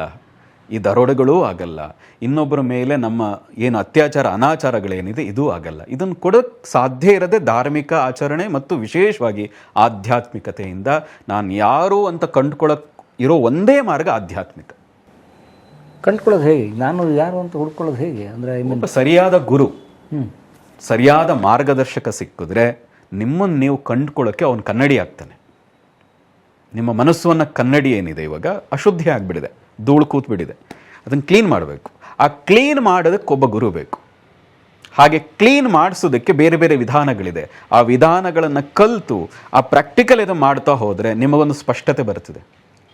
Speaker 1: ಈ ದರೋಡೆಗಳೂ ಆಗಲ್ಲ ಇನ್ನೊಬ್ಬರ ಮೇಲೆ ನಮ್ಮ ಏನು ಅತ್ಯಾಚಾರ ಅನಾಚಾರಗಳೇನಿದೆ ಇದೂ ಆಗಲ್ಲ. ಇದನ್ನು ಕೊಡೋಕ್ಕೆ ಸಾಧ್ಯ ಇರದೆ ಧಾರ್ಮಿಕ ಆಚರಣೆ ಮತ್ತು ವಿಶೇಷವಾಗಿ ಆಧ್ಯಾತ್ಮಿಕತೆಯಿಂದ ನಾನು ಯಾರು ಅಂತ ಕಂಡುಕೊಳ್ಳೋಕೆ ಇರೋ ಒಂದೇ ಮಾರ್ಗ ಆಧ್ಯಾತ್ಮಿಕ.
Speaker 2: ಕಂಡುಕೊಳ್ಳೋದು ಹೇಗೆ? ನಾನು ಯಾರು ಅಂತ ಹುಡ್ಕೊಳ್ಳೋದು ಹೇಗೆ? ಅಂದರೆ
Speaker 1: ಸರಿಯಾದ ಗುರು ಸರಿಯಾದ ಮಾರ್ಗದರ್ಶಕ ಸಿಕ್ಕಿದ್ರೆ ನಿಮ್ಮನ್ನು ನೀವು ಕಂಡುಕೊಳ್ಳೋಕ್ಕೆ ಅವನು ಕನ್ನಡಿ ಆಗ್ತಾನೆ. ನಿಮ್ಮ ಮನಸ್ಸನ್ನು ಕನ್ನಡಿ ಏನಿದೆ ಇವಾಗ ಅಶುದ್ಧಿ ಆಗಿಬಿಟ್ಟಿದೆ, ಧೂಳು ಕೂತ್ಬಿಟ್ಟಿದೆ. ಅದನ್ನು ಕ್ಲೀನ್ ಮಾಡಬೇಕು. ಆ ಕ್ಲೀನ್ ಮಾಡೋದಕ್ಕೆ ಒಬ್ಬ ಗುರು ಬೇಕು. ಹಾಗೆ ಕ್ಲೀನ್ ಮಾಡಿಸೋದಕ್ಕೆ ಬೇರೆ ಬೇರೆ ವಿಧಾನಗಳಿದೆ. ಆ ವಿಧಾನಗಳನ್ನು ಕಲಿತು, ಆ ಪ್ರಾಕ್ಟಿಕಲ್ ಇದು ಮಾಡ್ತಾ ಹೋದರೆ ನಿಮಗೊಂದು ಸ್ಪಷ್ಟತೆ ಬರ್ತದೆ.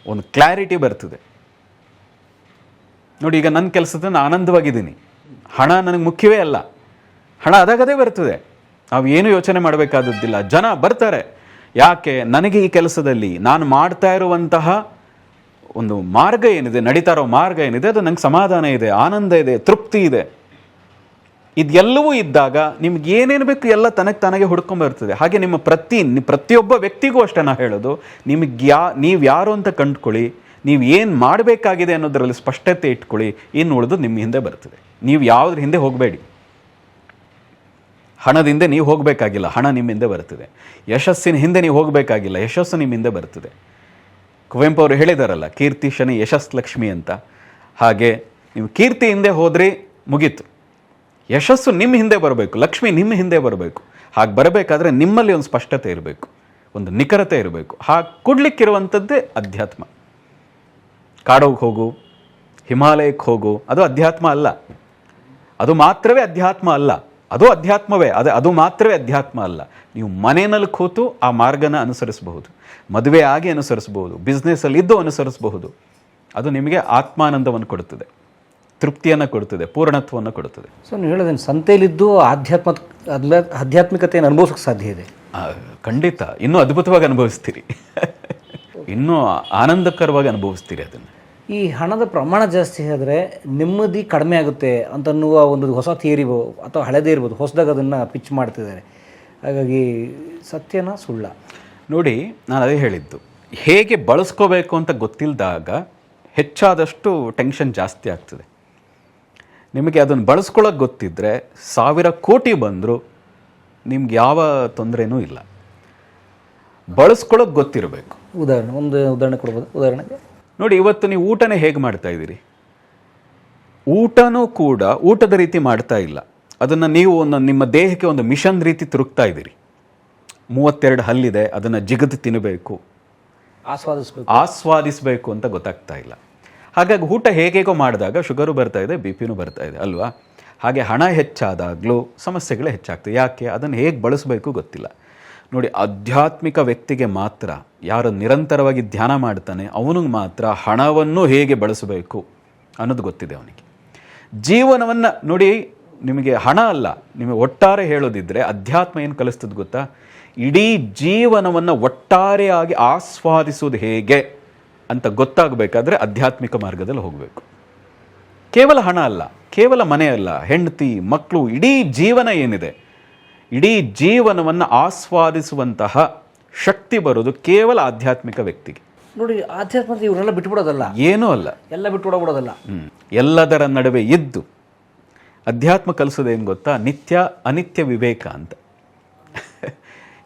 Speaker 1: ಒಂದು ಕ್ಲಾರಿಟಿ ಬರ್ತದೆ. ನೋಡಿ, ಈಗ ನನ್ನ ಕೆಲಸದ ನಾನು ಆನಂದವಾಗಿದ್ದೀನಿ. ಹಣ ನನಗೆ ಮುಖ್ಯವೇ ಅಲ್ಲ. ಹಣ ಅದಾಗದೇ ಬರ್ತದೆ. ನಾವು ಏನು ಯೋಚನೆ ಮಾಡಬೇಕಾದದ್ದಿಲ್ಲ. ಜನ ಬರ್ತಾರೆ. ಯಾಕೆ ನನಗೆ ಈ ಕೆಲಸದಲ್ಲಿ ನಾನು ಮಾಡ್ತಾ ಇರುವಂತಹ ಒಂದು ಮಾರ್ಗ ಏನಿದೆ, ನಡೀತಾ ಇರೋ ಮಾರ್ಗ ಏನಿದೆ, ಅದು ನಂಗೆ ಸಮಾಧಾನ ಇದೆ, ಆನಂದ ಇದೆ, ತೃಪ್ತಿ ಇದೆ. ಇದೆಲ್ಲವೂ ಇದ್ದಾಗ ನಿಮ್ಗೆ ಏನೇನು ಬೇಕು ಎಲ್ಲ ತನಗೆ ತನಗೆ ಹುಡ್ಕೊಂಬರ್ತದೆ ಹಾಗೆ ನಿಮ್ಮ ಪ್ರತಿ ಪ್ರತಿಯೊಬ್ಬ ವ್ಯಕ್ತಿಗೂ ಅಷ್ಟೇ ನಾ ಹೇಳೋದು, ನಿಮಗೆ ಯಾ, ನೀವು ಯಾರು ಅಂತ ಕಂಡ್ಕೊಳ್ಳಿ, ನೀವು ಏನು ಮಾಡಬೇಕಾಗಿದೆ ಅನ್ನೋದರಲ್ಲಿ ಸ್ಪಷ್ಟತೆ ಇಟ್ಕೊಳ್ಳಿ ಇನ್ನು ಉಳಿದು ನಿಮ್ಮ ಹಿಂದೆ ಬರ್ತದೆ. ನೀವು ಯಾವುದ್ರ ಹಿಂದೆ ಹೋಗಬೇಡಿ. ಹಣದಿಂದ ನೀವು ಹೋಗಬೇಕಾಗಿಲ್ಲ. ಹಣ ನಿಮ್ಮಿಂದ ಬರ್ತದೆ ಯಶಸ್ಸಿನ ಹಿಂದೆ ನೀವು ಹೋಗಬೇಕಾಗಿಲ್ಲ. ಯಶಸ್ಸು ನಿಮ್ಮಿಂದ ಬರ್ತದೆ ಕುವೆಂಪು ಅವರು ಹೇಳಿದಾರಲ್ಲ, ಕೀರ್ತಿ, ಶನಿ ಯಶಸ್ ಲಕ್ಷ್ಮಿ ಅಂತ. ಹಾಗೆ ನೀವು ಕೀರ್ತಿ ಹಿಂದೆ ಹೋದ್ರಿ ಮುಗೀತು. ಯಶಸ್ಸು ನಿಮ್ಮ ಹಿಂದೆ ಬರಬೇಕು. ಲಕ್ಷ್ಮಿ ನಿಮ್ಮ ಹಿಂದೆ ಬರಬೇಕು. ಹಾಗೆ ಬರಬೇಕಾದ್ರೆ ನಿಮ್ಮಲ್ಲಿ ಒಂದು ಸ್ಪಷ್ಟತೆ ಇರಬೇಕು. ಒಂದು ನಿಖರತೆ ಇರಬೇಕು. ಹಾಗೆ ಕೊಡ್ಲಿಕ್ಕಿರುವಂಥದ್ದೇ ಅಧ್ಯಾತ್ಮ. ಕಾಡೋಗಿ ಹೋಗು, ಹಿಮಾಲಯಕ್ಕೆ ಹೋಗು, ಅದು ಅಧ್ಯಾತ್ಮ ಅಲ್ಲ. ಅದು ಮಾತ್ರವೇ ಅಧ್ಯಾತ್ಮ ಅಲ್ಲ. ಅದು ಅಧ್ಯಾತ್ಮವೇ ಅದು ಅದು ಮಾತ್ರವೇ ಅಧ್ಯಾತ್ಮ ಅಲ್ಲ. ನೀವು ಮನೆಯಲ್ಲಿ ಕೂತು ಆ ಮಾರ್ಗನ ಅನುಸರಿಸಬಹುದು ಮದುವೆ ಆಗಿ ಅನುಸರಿಸಬಹುದು ಬಿಸ್ನೆಸ್ಸಲ್ಲಿ ಇದ್ದು ಅನುಸರಿಸಬಹುದು. ಅದು ನಿಮಗೆ ಆತ್ಮಾನಂದವನ್ನು ಕೊಡುತ್ತದೆ ತೃಪ್ತಿಯನ್ನು ಕೊಡುತ್ತದೆ ಪೂರ್ಣತ್ವವನ್ನು ಕೊಡುತ್ತದೆ.
Speaker 2: ಸೊ ನೀವು ಹೇಳೋದೇನು ಸಂತೆಯಲ್ಲಿದ್ದು ಆಧ್ಯಾತ್ಮ ಆಧ್ಯಾತ್ಮಿಕತೆಯನ್ನು ಅನುಭವಿಸೋಕೆ ಸಾಧ್ಯ ಇದೆ?
Speaker 1: ಖಂಡಿತ. ಇನ್ನೂ ಅದ್ಭುತವಾಗಿ ಅನುಭವಿಸ್ತೀರಿ. <laughs> ಇನ್ನೂ ಆನಂದಕರವಾಗಿ ಅನುಭವಿಸ್ತೀರಿ ಅದನ್ನು.
Speaker 2: ಈ ಹಣದ ಪ್ರಮಾಣ ಜಾಸ್ತಿ ಆದರೆ ನೆಮ್ಮದಿ ಕಡಿಮೆ ಆಗುತ್ತೆ ಅಂತನ್ನುವ ಒಂದು ಹೊಸ ಥಿಯರಿ ಅಥವಾ ಹಳೆದೇ ಇರ್ಬೋದು. ಹೊಸದಾಗ ಅದನ್ನು ಪಿಚ್ ಮಾಡ್ತಿದ್ದಾರೆ. ಹಾಗಾಗಿ ಸತ್ಯನ ಸುಳ್ಳ.
Speaker 1: ನೋಡಿ ನಾನು ಅದೇ ಹೇಳಿದ್ದು. ಹೇಗೆ ಬಳಸ್ಕೋಬೇಕು ಅಂತ ಗೊತ್ತಿಲ್ಲದಾಗ ಹೆಚ್ಚಾದಷ್ಟು ಟೆನ್ಷನ್ ಜಾಸ್ತಿ ಆಗ್ತದೆ. ನಿಮಗೆ ಅದನ್ನು ಬಳಸ್ಕೊಳ್ಳೋಕೆ ಗೊತ್ತಿದ್ದರೆ ಸಾವಿರ ಕೋಟಿ ಬಂದರೂ ನಿಮ್ಗೆ ಯಾವ ತೊಂದರೆನೂ ಇಲ್ಲ. ಬಳಸ್ಕೊಳ್ಳೋಕೆ ಗೊತ್ತಿರಬೇಕು.
Speaker 2: ಉದಾಹರಣೆ ಒಂದು ಉದಾಹರಣೆ ಕೊಡ್ಬೋದು. ಉದಾಹರಣೆಗೆ?
Speaker 1: ನೋಡಿ ಇವತ್ತು ನೀವು ಊಟನೇ ಹೇಗೆ ಮಾಡ್ತಾ ಇದ್ದೀರಿ? ಊಟನೂ ಕೂಡ ಊಟದ ರೀತಿ ಮಾಡ್ತಾ ಇಲ್ಲ. ಅದನ್ನು ನೀವು ಒಂದು ನಿಮ್ಮ ದೇಹಕ್ಕೆ ಒಂದು ಮಿಷನ್ ರೀತಿ ತಿರುಗ್ತಾ ಇದ್ದೀರಿ. ಮೂವತ್ತೆರಡು ಹಲ್ಲಿದೆ ಅದನ್ನು ಜಿಗದು ತಿನ್ನಬೇಕು
Speaker 2: ಆಸ್ವಾದಿಸ್ಬೇಕು.
Speaker 1: ಆಸ್ವಾದಿಸಬೇಕು ಅಂತ ಗೊತ್ತಾಗ್ತಾ ಇಲ್ಲ. ಹಾಗಾಗಿ ಊಟ ಹೇಗೇಗೋ ಮಾಡಿದಾಗ ಶುಗರು ಬರ್ತಾ ಇದೆ ಬಿ ಪಿನೂ ಬರ್ತಾ ಇದೆ ಅಲ್ವಾ? ಹಾಗೆ ಹಣ ಹೆಚ್ಚಾದಾಗಲೂ ಸಮಸ್ಯೆಗಳು ಹೆಚ್ಚಾಗ್ತವೆ ಯಾಕೆ? ಅದನ್ನು ಹೇಗೆ ಬಳಸಬೇಕು ಗೊತ್ತಿಲ್ಲ. ನೋಡಿ ಆಧ್ಯಾತ್ಮಿಕ ವ್ಯಕ್ತಿಗೆ ಮಾತ್ರ ಯಾರು ನಿರಂತರವಾಗಿ ಧ್ಯಾನ ಮಾಡ್ತಾನೆ ಅವನಿಗೆ ಮಾತ್ರ ಹಣವನ್ನು ಹೇಗೆ ಬಳಸಬೇಕು ಅನ್ನೋದು ಗೊತ್ತಿದೆ ಅವನಿಗೆ. ಜೀವನವನ್ನು ನೋಡಿ, ನಿಮಗೆ ಹಣ ಅಲ್ಲ, ನಿಮಗೆ ಒಟ್ಟಾರೆ ಹೇಳೋದಿದ್ರೆ ಅಧ್ಯಾತ್ಮ ಏನು ಕಲಿಸ್ತದೆ ಗೊತ್ತಾ? ಇಡೀ ಜೀವನವನ್ನು ಒಟ್ಟಾರೆಯಾಗಿ ಆಸ್ವಾದಿಸೋದು ಹೇಗೆ ಅಂತ ಗೊತ್ತಾಗಬೇಕಾದ್ರೆ ಆಧ್ಯಾತ್ಮಿಕ ಮಾರ್ಗದಲ್ಲಿ ಹೋಗಬೇಕು. ಕೇವಲ ಹಣ ಅಲ್ಲ, ಕೇವಲ ಮನೆ ಅಲ್ಲ, ಹೆಂಡತಿ ಮಕ್ಕಳು ಇಡೀ ಜೀವನ ಏನಿದೆ? ಇಡೀ ಜೀವನವನ್ನು ಆಸ್ವಾದಿಸುವಂತಹ ಶಕ್ತಿ ಬರೋದು ಕೇವಲ ಆಧ್ಯಾತ್ಮಿಕ ವ್ಯಕ್ತಿಗೆ.
Speaker 2: ನೋಡಿ ಆಧ್ಯಾತ್ಮ ಇವರೆಲ್ಲ ಬಿಟ್ಬಿಡೋದಲ್ಲ?
Speaker 1: ಏನೂ ಅಲ್ಲ.
Speaker 2: ಎಲ್ಲ ಬಿಟ್ಬಿಡೋಬಿಡೋದಲ್ಲ.
Speaker 1: ಎಲ್ಲದರ ನಡುವೆ ಇದ್ದು ಅಧ್ಯಾತ್ಮ ಕಲಿಸೋದೇನು ಗೊತ್ತಾ? ನಿತ್ಯ ಅನಿತ್ಯ ವಿವೇಕ ಅಂತ.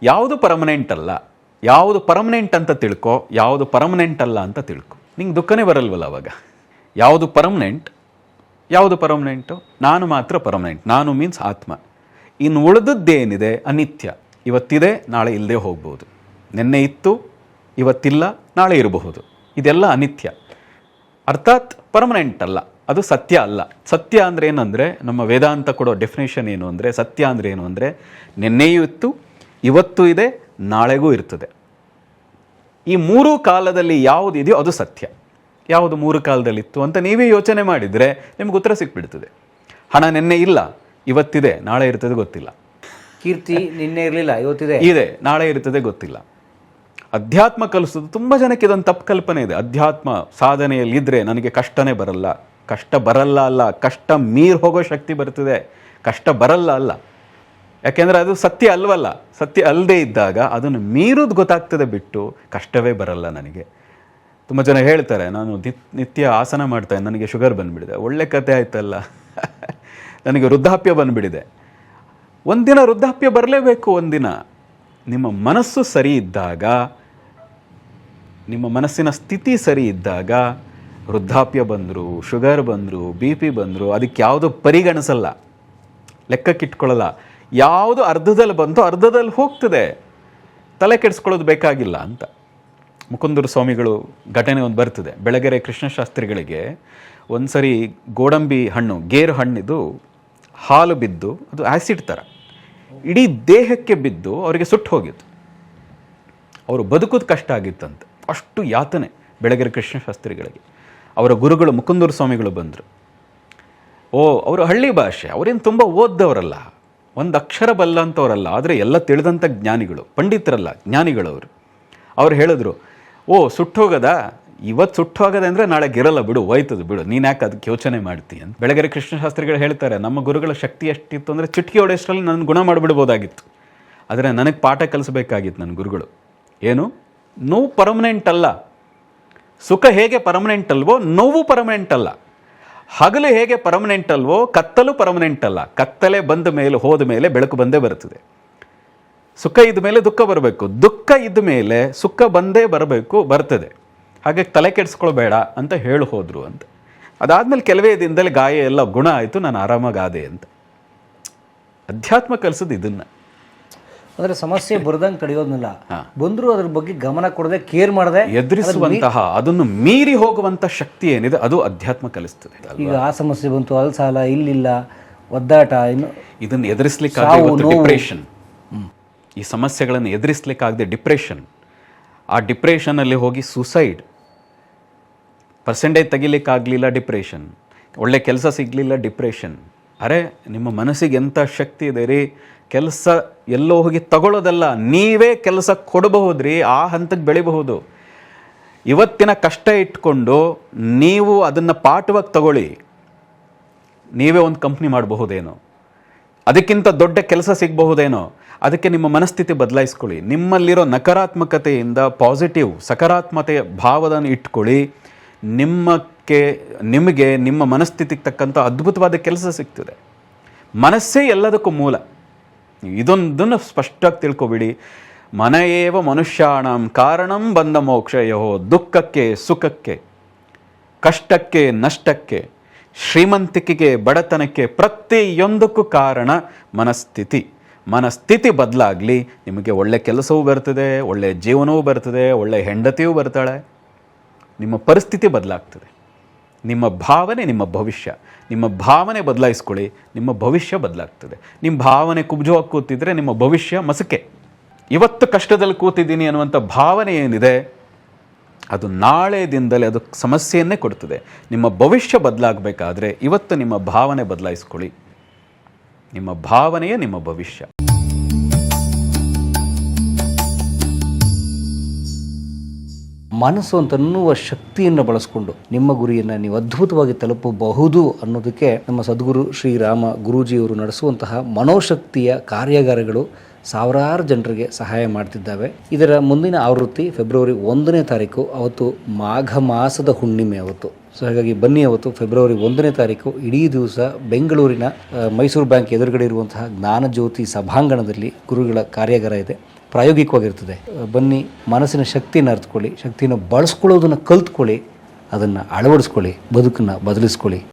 Speaker 1: ಯಾವುದು ಪರ್ಮನೆಂಟ್ ಅಲ್ಲ ಯಾವುದು ಪರ್ಮನೆಂಟ್ ಅಂತ ತಿಳ್ಕೊ ಯಾವುದು ಪರ್ಮನೆಂಟ್ ಅಲ್ಲ ಅಂತ ತಿಳ್ಕೊ. ನಿಂಗೆ ದುಃಖನೇ ಬರಲ್ವಲ್ಲ ಅವಾಗ? ಯಾವುದು ಪರ್ಮನೆಂಟ್ ಯಾವುದು ಪರ್ಮನೆಂಟು ನಾನು ಮಾತ್ರ ಪರ್ಮನೆಂಟ್ ನಾನು ಮೀನ್ಸ್ ಆತ್ಮ. ಇನ್ನು ಉಳಿದದ್ದೇನಿದೆ? ಅನಿತ್ಯ. ಇವತ್ತಿದೆ ನಾಳೆ ಇಲ್ಲದೆ ಹೋಗ್ಬೋದು. ನಿನ್ನೆ ಇತ್ತು ಇವತ್ತಿಲ್ಲ ನಾಳೆ ಇರಬಹುದು. ಇದೆಲ್ಲ ಅನಿತ್ಯ. ಅರ್ಥಾತ್ ಪರ್ಮನೆಂಟ್ ಅಲ್ಲ. ಅದು ಸತ್ಯ ಅಲ್ಲ. ಸತ್ಯ ಅಂದರೆ ಏನಂದರೆ ನಮ್ಮ ವೇದಾಂತ ಕೊಡೋ ಡೆಫಿನೇಷನ್ ಏನು ಅಂದರೆ ಸತ್ಯ ಅಂದರೆ ಏನು ಅಂದರೆ ನಿನ್ನೆಯೂ ಇತ್ತು ಇವತ್ತು ಇದೆ ನಾಳೆಗೂ ಇರ್ತದೆ. ಈ ಮೂರು ಕಾಲದಲ್ಲಿ ಯಾವುದು ಇದೆಯೋ ಅದು ಸತ್ಯ. ಯಾವುದು ಮೂರು ಕಾಲದಲ್ಲಿತ್ತು ಅಂತ ನೀವೇ ಯೋಚನೆ ಮಾಡಿದರೆ ನಿಮ್ಗೆ ಉತ್ತರ ಸಿಕ್ಬಿಡ್ತದೆ. ಹಣ ನಿನ್ನೆ ಇಲ್ಲ ಇವತ್ತಿದೆ ನಾಳೆ ಇರ್ತದೆ ಗೊತ್ತಿಲ್ಲ.
Speaker 2: ಕೀರ್ತಿ ನಿನ್ನೆ ಇರಲಿಲ್ಲ ಇವತ್ತಿದೆ.
Speaker 1: ಇದೆ ನಾಳೆ ಇರ್ತದೆ ಗೊತ್ತಿಲ್ಲ. ಅಧ್ಯಾತ್ಮ ಕಲಿಸೋದು ತುಂಬ ಜನಕ್ಕೆ ಇದೊಂದು ತಪ್ಪು ಕಲ್ಪನೆ ಇದೆ. ಅಧ್ಯಾತ್ಮ ಸಾಧನೆಯಲ್ಲಿದ್ದರೆ ನನಗೆ ಕಷ್ಟನೇ ಬರಲ್ಲ. ಕಷ್ಟ ಬರಲ್ಲ ಅಲ್ಲ. ಕಷ್ಟ ಮೀರ್ ಹೋಗೋ ಶಕ್ತಿ ಬರ್ತದೆ. ಕಷ್ಟ ಬರಲ್ಲ ಅಲ್ಲ. ಯಾಕೆಂದರೆ ಅದು ಸತ್ಯ ಅಲ್ವಲ್ಲ. ಸತ್ಯ ಅಲ್ಲದೆ ಇದ್ದಾಗ ಅದನ್ನು ಮೀರೋದು ಗೊತ್ತಾಗ್ತದೆ ಬಿಟ್ಟು ಕಷ್ಟವೇ ಬರಲ್ಲ ನನಗೆ. ತುಂಬ ಜನ ಹೇಳ್ತಾರೆ, ನಾನು ನಿತ್ಯ ಆಸನ ಮಾಡ್ತೇನೆ ನನಗೆ ಶುಗರ್ ಬಂದುಬಿಡಿದೆ. ಒಳ್ಳೆ ಕತೆ ಆಯ್ತಲ್ಲ. <laughs> ನನಗೆ ವೃದ್ಧಾಪ್ಯ ಬಂದುಬಿಡಿದೆ. ಒಂದಿನ ವೃದ್ಧಾಪ್ಯ ಬರಲೇಬೇಕು ಒಂದಿನ. ನಿಮ್ಮ ಮನಸ್ಸು ಸರಿ ಇದ್ದಾಗ ನಿಮ್ಮ ಮನಸ್ಸಿನ ಸ್ಥಿತಿ ಸರಿ ಇದ್ದಾಗ ವೃದ್ಧಾಪ್ಯ ಬಂದರು, ಶುಗರ್ ಬಂದರು ಬಿ ಪಿ ಬಂದರು, ಅದಕ್ಕೆ ಯಾವುದು ಪರಿಗಣಿಸಲ್ಲ. ಲೆಕ್ಕಕ್ಕಿಟ್ಕೊಳ್ಳಲ್ಲ ಯಾವುದು ಅರ್ಧದಲ್ಲಿ ಬಂತು ಅರ್ಧದಲ್ಲಿ ಹೋಗ್ತದೆ. ತಲೆ ಕೆಡಿಸ್ಕೊಳ್ಳೋದು ಬೇಕಾಗಿಲ್ಲ ಅಂತ. ಮುಕುಂದರ ಸ್ವಾಮಿಗಳು ಘಟನೆ ಒಂದು ಬರ್ತದೆ. ಬೆಳಗೆರೆ ಕೃಷ್ಣಶಾಸ್ತ್ರಿಗಳಿಗೆ ಒಂದು ಸರಿ ಗೋಡಂಬಿ ಹಣ್ಣು, ಗೇರು ಹಣ್ಣಿದು ಹಾಲು ಬಿದ್ದು ಅದು ಆ್ಯಸಿಡ್ ಥರ ಇಡೀ ದೇಹಕ್ಕೆ ಬಿದ್ದು ಅವರಿಗೆ ಸುಟ್ಟು ಹೋಗಿತ್ತು. ಅವರು ಬದುಕೋದು ಕಷ್ಟ ಆಗಿತ್ತಂತೆ. ಅಷ್ಟು ಯಾತನೆ ಬೆಳಗೆರೆ ಕೃಷ್ಣಶಾಸ್ತ್ರಿಗಳಿಗೆ ಅವರ ಗುರುಗಳು ಮುಕುಂದೂರು ಸ್ವಾಮಿಗಳು ಬಂದರು. ಓ, ಅವರು ಹಳ್ಳಿ ಭಾಷೆ, ಅವರೇನು ತುಂಬ ಓದ್ದವರಲ್ಲ, ಒಂದು ಅಕ್ಷರ ಬಲ್ಲ ಅಂತವರಲ್ಲ ಆದರೆ ಎಲ್ಲ ತಿಳಿದಂಥ ಜ್ಞಾನಿಗಳು, ಪಂಡಿತರಲ್ಲ, ಜ್ಞಾನಿಗಳವರು. ಅವ್ರು ಹೇಳಿದ್ರು, ಓ, ಸುಟ್ಟೋಗದ ಇವತ್ತು ಸುಟ್ಟೋಗದೆ ಅಂದರೆ ನಾಳೆ ಗಿರಲ್ಲ ಬಿಡು, ಹೋಯ್ತದು ಬಿಡು, ನೀನು ಯಾಕೆ ಅದಕ್ಕೆ ಯೋಚನೆ ಮಾಡ್ತೀಯ ಅಂತ. ಬೆಳಗೆರೆ ಕೃಷ್ಣಶಾಸ್ತ್ರಿಗಳು ಹೇಳ್ತಾರೆ, ನಮ್ಮ ಗುರುಗಳ ಶಕ್ತಿ ಎಷ್ಟಿತ್ತು ಅಂದರೆ ಚಿಟ್ಕಿ ಹೊಡೆಯಷ್ಟರಲ್ಲಿ ನನ್ನ ಗುಣ ಮಾಡಿಬಿಡ್ಬೋದಾಗಿತ್ತು. ಆದರೆ ನನಗೆ ಪಾಠ ಕಲಿಸಬೇಕಾಗಿತ್ತು ನನ್ನ ಗುರುಗಳು. ಏನು? ನೋವು ಪರ್ಮನೆಂಟ್ ಅಲ್ಲ. ಸುಖ ಹೇಗೆ ಪರ್ಮನೆಂಟ್ ಅಲ್ವೋ? ನೋವು ಪರ್ಮನೆಂಟ್ ಅಲ್ಲ. ಹಗಲು ಹೇಗೆ ಪರ್ಮನೆಂಟ್ ಅಲ್ವೋ? ಕತ್ತಲು ಪರ್ಮನೆಂಟ್ ಅಲ್ಲ. ಕತ್ತಲೆ ಬಂದ ಮೇಲೆ, ಹೋದ ಮೇಲೆ ಬೆಳಕು ಬಂದೇ ಬರ್ತದೆ ಸುಖ ಇದ್ದ ಮೇಲೆ ದುಃಖ ಬರಬೇಕು. ದುಃಖ ಇದ್ದ ಮೇಲೆ ಸುಖ ಬಂದೇ ಬರಬೇಕು, ಬರ್ತದೆ. ಹಾಗೆ ತಲೆ ಕೆಡಿಸ್ಕೊಳ್ಬೇಡ ಅಂತ ಹೇಳಿ ಹೋದರು ಅಂತ. ಅದಾದ್ಮೇಲೆ ಕೆಲವೇ ದಿನದಲ್ಲಿ ಗಾಯ ಎಲ್ಲ ಗುಣ ಆಯಿತು, ನಾನು ಆರಾಮಾಗಾದೆ ಅಂತ. ಅಧ್ಯಾತ್ಮ ಕಲಿಸೋದು ಇದನ್ನ.
Speaker 2: ಅಂದ್ರೆ ಸಮಸ್ಯೆ ಬರ್ದಂಗೆ ಕಡಿಯೋದನ್ನಲ್ಲ ಬಂದರೂ ಅದ್ರ ಬಗ್ಗೆ ಗಮನ ಕೊಡದೆ ಕೇರ್ ಮಾಡದೆ.
Speaker 1: ಎದುರಿಸುವಂತಹ ಅದನ್ನು ಮೀರಿ ಹೋಗುವಂತ ಶಕ್ತಿ ಏನಿದೆ ಅದು ಅಧ್ಯಾತ್ಮ ಕಲಿಸ್ತದೆ.
Speaker 2: ಈಗ ಆ ಸಮಸ್ಯೆ ಬಂತು ಅಲ್ಲಿ ಸಾಲ ಇಲ್ಲಿಲ್ಲ ಒದ್ದಾಟ ಇನ್ನು
Speaker 1: ಇದನ್ನು ಎದುರಿಸಲಿಕ್ಕೆ ಡಿಪ್ರೆಷನ್ ಈ ಸಮಸ್ಯೆಗಳನ್ನು ಎದುರಿಸ್ಲಿಕ್ಕಾಗದೆ ಡಿಪ್ರೆಷನ್ ಆ ಡಿಪ್ರೆಷನಲ್ಲಿ ಹೋಗಿ ಸುಸೈಡ್ ಪರ್ಸೆಂಟೇಜ್ ತೆಗಿಲಿಕ್ಕಾಗಲಿಲ್ಲ ಡಿಪ್ರೆಷನ್ ಒಳ್ಳೆ ಕೆಲಸ ಸಿಗಲಿಲ್ಲ ಡಿಪ್ರೆಷನ್ ಅರೆ, ನಿಮ್ಮ ಮನಸ್ಸಿಗೆ ಎಂಥ ಶಕ್ತಿ ಇದೆ ರೀ? ಕೆಲಸ ಎಲ್ಲೋ ಹೋಗಿ ತಗೊಳ್ಳೋದಲ್ಲ, ನೀವೇ ಕೆಲಸ ಕೊಡಬಹುದ್ರಿ, ಆ ಹಂತಕ್ಕೆ ಬೆಳಿಬಹುದು. ಇವತ್ತಿನ ಕಷ್ಟ ಇಟ್ಕೊಂಡು ನೀವು ಅದನ್ನು ಪಾಠವಾಗಿ ತಗೊಳ್ಳಿ. ನೀವೇ ಒಂದು ಕಂಪ್ನಿ ಮಾಡಬಹುದೇನೋ. ಅದಕ್ಕಿಂತ ದೊಡ್ಡ ಕೆಲಸ ಸಿಗಬಹುದೇನೋ. ಅದಕ್ಕೆ ನಿಮ್ಮ ಮನಸ್ಥಿತಿ ಬದಲಾಯಿಸ್ಕೊಳ್ಳಿ. ನಿಮ್ಮಲ್ಲಿರೋ ನಕಾರಾತ್ಮಕತೆಯಿಂದ ಪಾಸಿಟಿವ್ ಸಕಾರಾತ್ಮತೆಯ ಭಾವವನ್ನು ಇಟ್ಕೊಳ್ಳಿ. ನಿಮ್ಮಕ್ಕೆ, ನಿಮಗೆ, ನಿಮ್ಮ ಮನಸ್ಥಿತಿಗೆ ತಕ್ಕಂಥ ಅದ್ಭುತವಾದ ಕೆಲಸ ಸಿಗ್ತದೆ. ಮನಸ್ಸೇ ಎಲ್ಲದಕ್ಕೂ ಮೂಲ. ಇದೊಂದನ್ನು ಸ್ಪಷ್ಟವಾಗಿ ತಿಳ್ಕೊಬಿಡಿ. ಮನೆಯೇವ ಮನುಷ್ಯಾಣಂ ಕಾರಣಂ ಬಂದ ಮೋಕ್ಷಯೋ ದುಃಖಕ್ಕೆ, ಸುಖಕ್ಕೆ, ಕಷ್ಟಕ್ಕೆ, ನಷ್ಟಕ್ಕೆ, ಶ್ರೀಮಂತಿಕೆಗೆ, ಬಡತನಕ್ಕೆ ಪ್ರತಿಯೊಂದಕ್ಕೂ ಕಾರಣ ಮನಸ್ಥಿತಿ. ಮನಸ್ಥಿತಿ ಬದಲಾಗಲಿ, ನಿಮಗೆ ಒಳ್ಳೆ ಕೆಲಸವೂ ಬರ್ತದೆ, ಒಳ್ಳೆ ಜೀವನವೂ ಬರ್ತದೆ, ಒಳ್ಳೆ ಹೆಂಡತಿಯೂ ಬರ್ತಾಳೆ. ನಿಮ್ಮ ಪರಿಸ್ಥಿತಿ ಬದಲಾಗ್ತದೆ. ನಿಮ್ಮ ಭಾವನೆ ನಿಮ್ಮ ಭವಿಷ್ಯ. ನಿಮ್ಮ ಭಾವನೆ ಬದಲಾಯಿಸ್ಕೊಳ್ಳಿ, ನಿಮ್ಮ ಭವಿಷ್ಯ ಬದಲಾಗ್ತದೆ. ನಿಮ್ಮ ಭಾವನೆ ಕುಬ್ಜವಾಗಿ ಕೂತಿದ್ರೆ ನಿಮ್ಮ ಭವಿಷ್ಯ ಮಸಕೆ. ಇವತ್ತು ಕಷ್ಟದಲ್ಲಿ ಕೂತಿದ್ದೀನಿ ಅನ್ನುವಂಥ ಭಾವನೆ ಏನಿದೆ, ಅದು ನಾಳೆ ದಿನದಲ್ಲಿ ಅದು ಸಮಸ್ಯೆಯನ್ನೇ ಕೊಡ್ತದೆ. ನಿಮ್ಮ ಭವಿಷ್ಯ ಬದಲಾಗಬೇಕಾದ್ರೆ ಇವತ್ತು ನಿಮ್ಮ ಭಾವನೆ ಬದಲಾಯಿಸ್ಕೊಳ್ಳಿ. ನಿಮ್ಮ ಭಾವನೆಯೇ ನಿಮ್ಮ ಭವಿಷ್ಯ.
Speaker 2: ಮನಸ್ಸು ಅಂತ ಅನ್ನುವ ಶಕ್ತಿಯನ್ನು ಬಳಸಿಕೊಂಡು ನಿಮ್ಮ ಗುರಿಯನ್ನು ನೀವು ಅದ್ಭುತವಾಗಿ ತಲುಪಬಹುದು ಅನ್ನೋದಕ್ಕೆ ನಮ್ಮ ಸದ್ಗುರು ಶ್ರೀರಾಮ ಗುರೂಜಿಯವರು ನಡೆಸುವಂತಹ ಮನೋಶಕ್ತಿಯ ಕಾರ್ಯಾಗಾರಗಳು ಸಾವಿರಾರು ಜನರಿಗೆ ಸಹಾಯ ಮಾಡ್ತಿದ್ದಾವೆ. ಇದರ ಮುಂದಿನ ಆವೃತ್ತಿ ಫೆಬ್ರವರಿ ಒಂದನೇ ತಾರೀಕು, ಅವತ್ತು ಮಾಘ ಮಾಸದ ಹುಣ್ಣಿಮೆ ಅವತ್ತು. ಸೊ ಹಾಗಾಗಿ ಬನ್ನಿ ಅವತ್ತು ಫೆಬ್ರವರಿ ಒಂದನೇ ತಾರೀಕು, ಇಡೀ ದಿವಸ ಬೆಂಗಳೂರಿನ ಮೈಸೂರು ಬ್ಯಾಂಕ್ ಎದುರುಗಡೆ ಇರುವಂತಹ ಜ್ಞಾನಜ್ಯೋತಿ ಸಭಾಂಗಣದಲ್ಲಿ ಗುರುಗಳ ಕಾರ್ಯಾಗಾರ ಇದೆ. ಪ್ರಾಯೋಗಿಕವಾಗಿರ್ತದೆ. ಬನ್ನಿ ಮನಸ್ಸಿನ ಶಕ್ತಿಯನ್ನು ಅರ್ಥಕೊಳ್ಳಿ ಶಕ್ತಿಯನ್ನು ಬಳಸ್ಕೊಳ್ಳೋದನ್ನು ಕಲ್ತ್ಕೊಳ್ಳಿ ಅದನ್ನು ಅಳವಡಿಸ್ಕೊಳ್ಳಿ ಬದುಕನ್ನು ಬದಲಿಸ್ಕೊಳ್ಳಿ.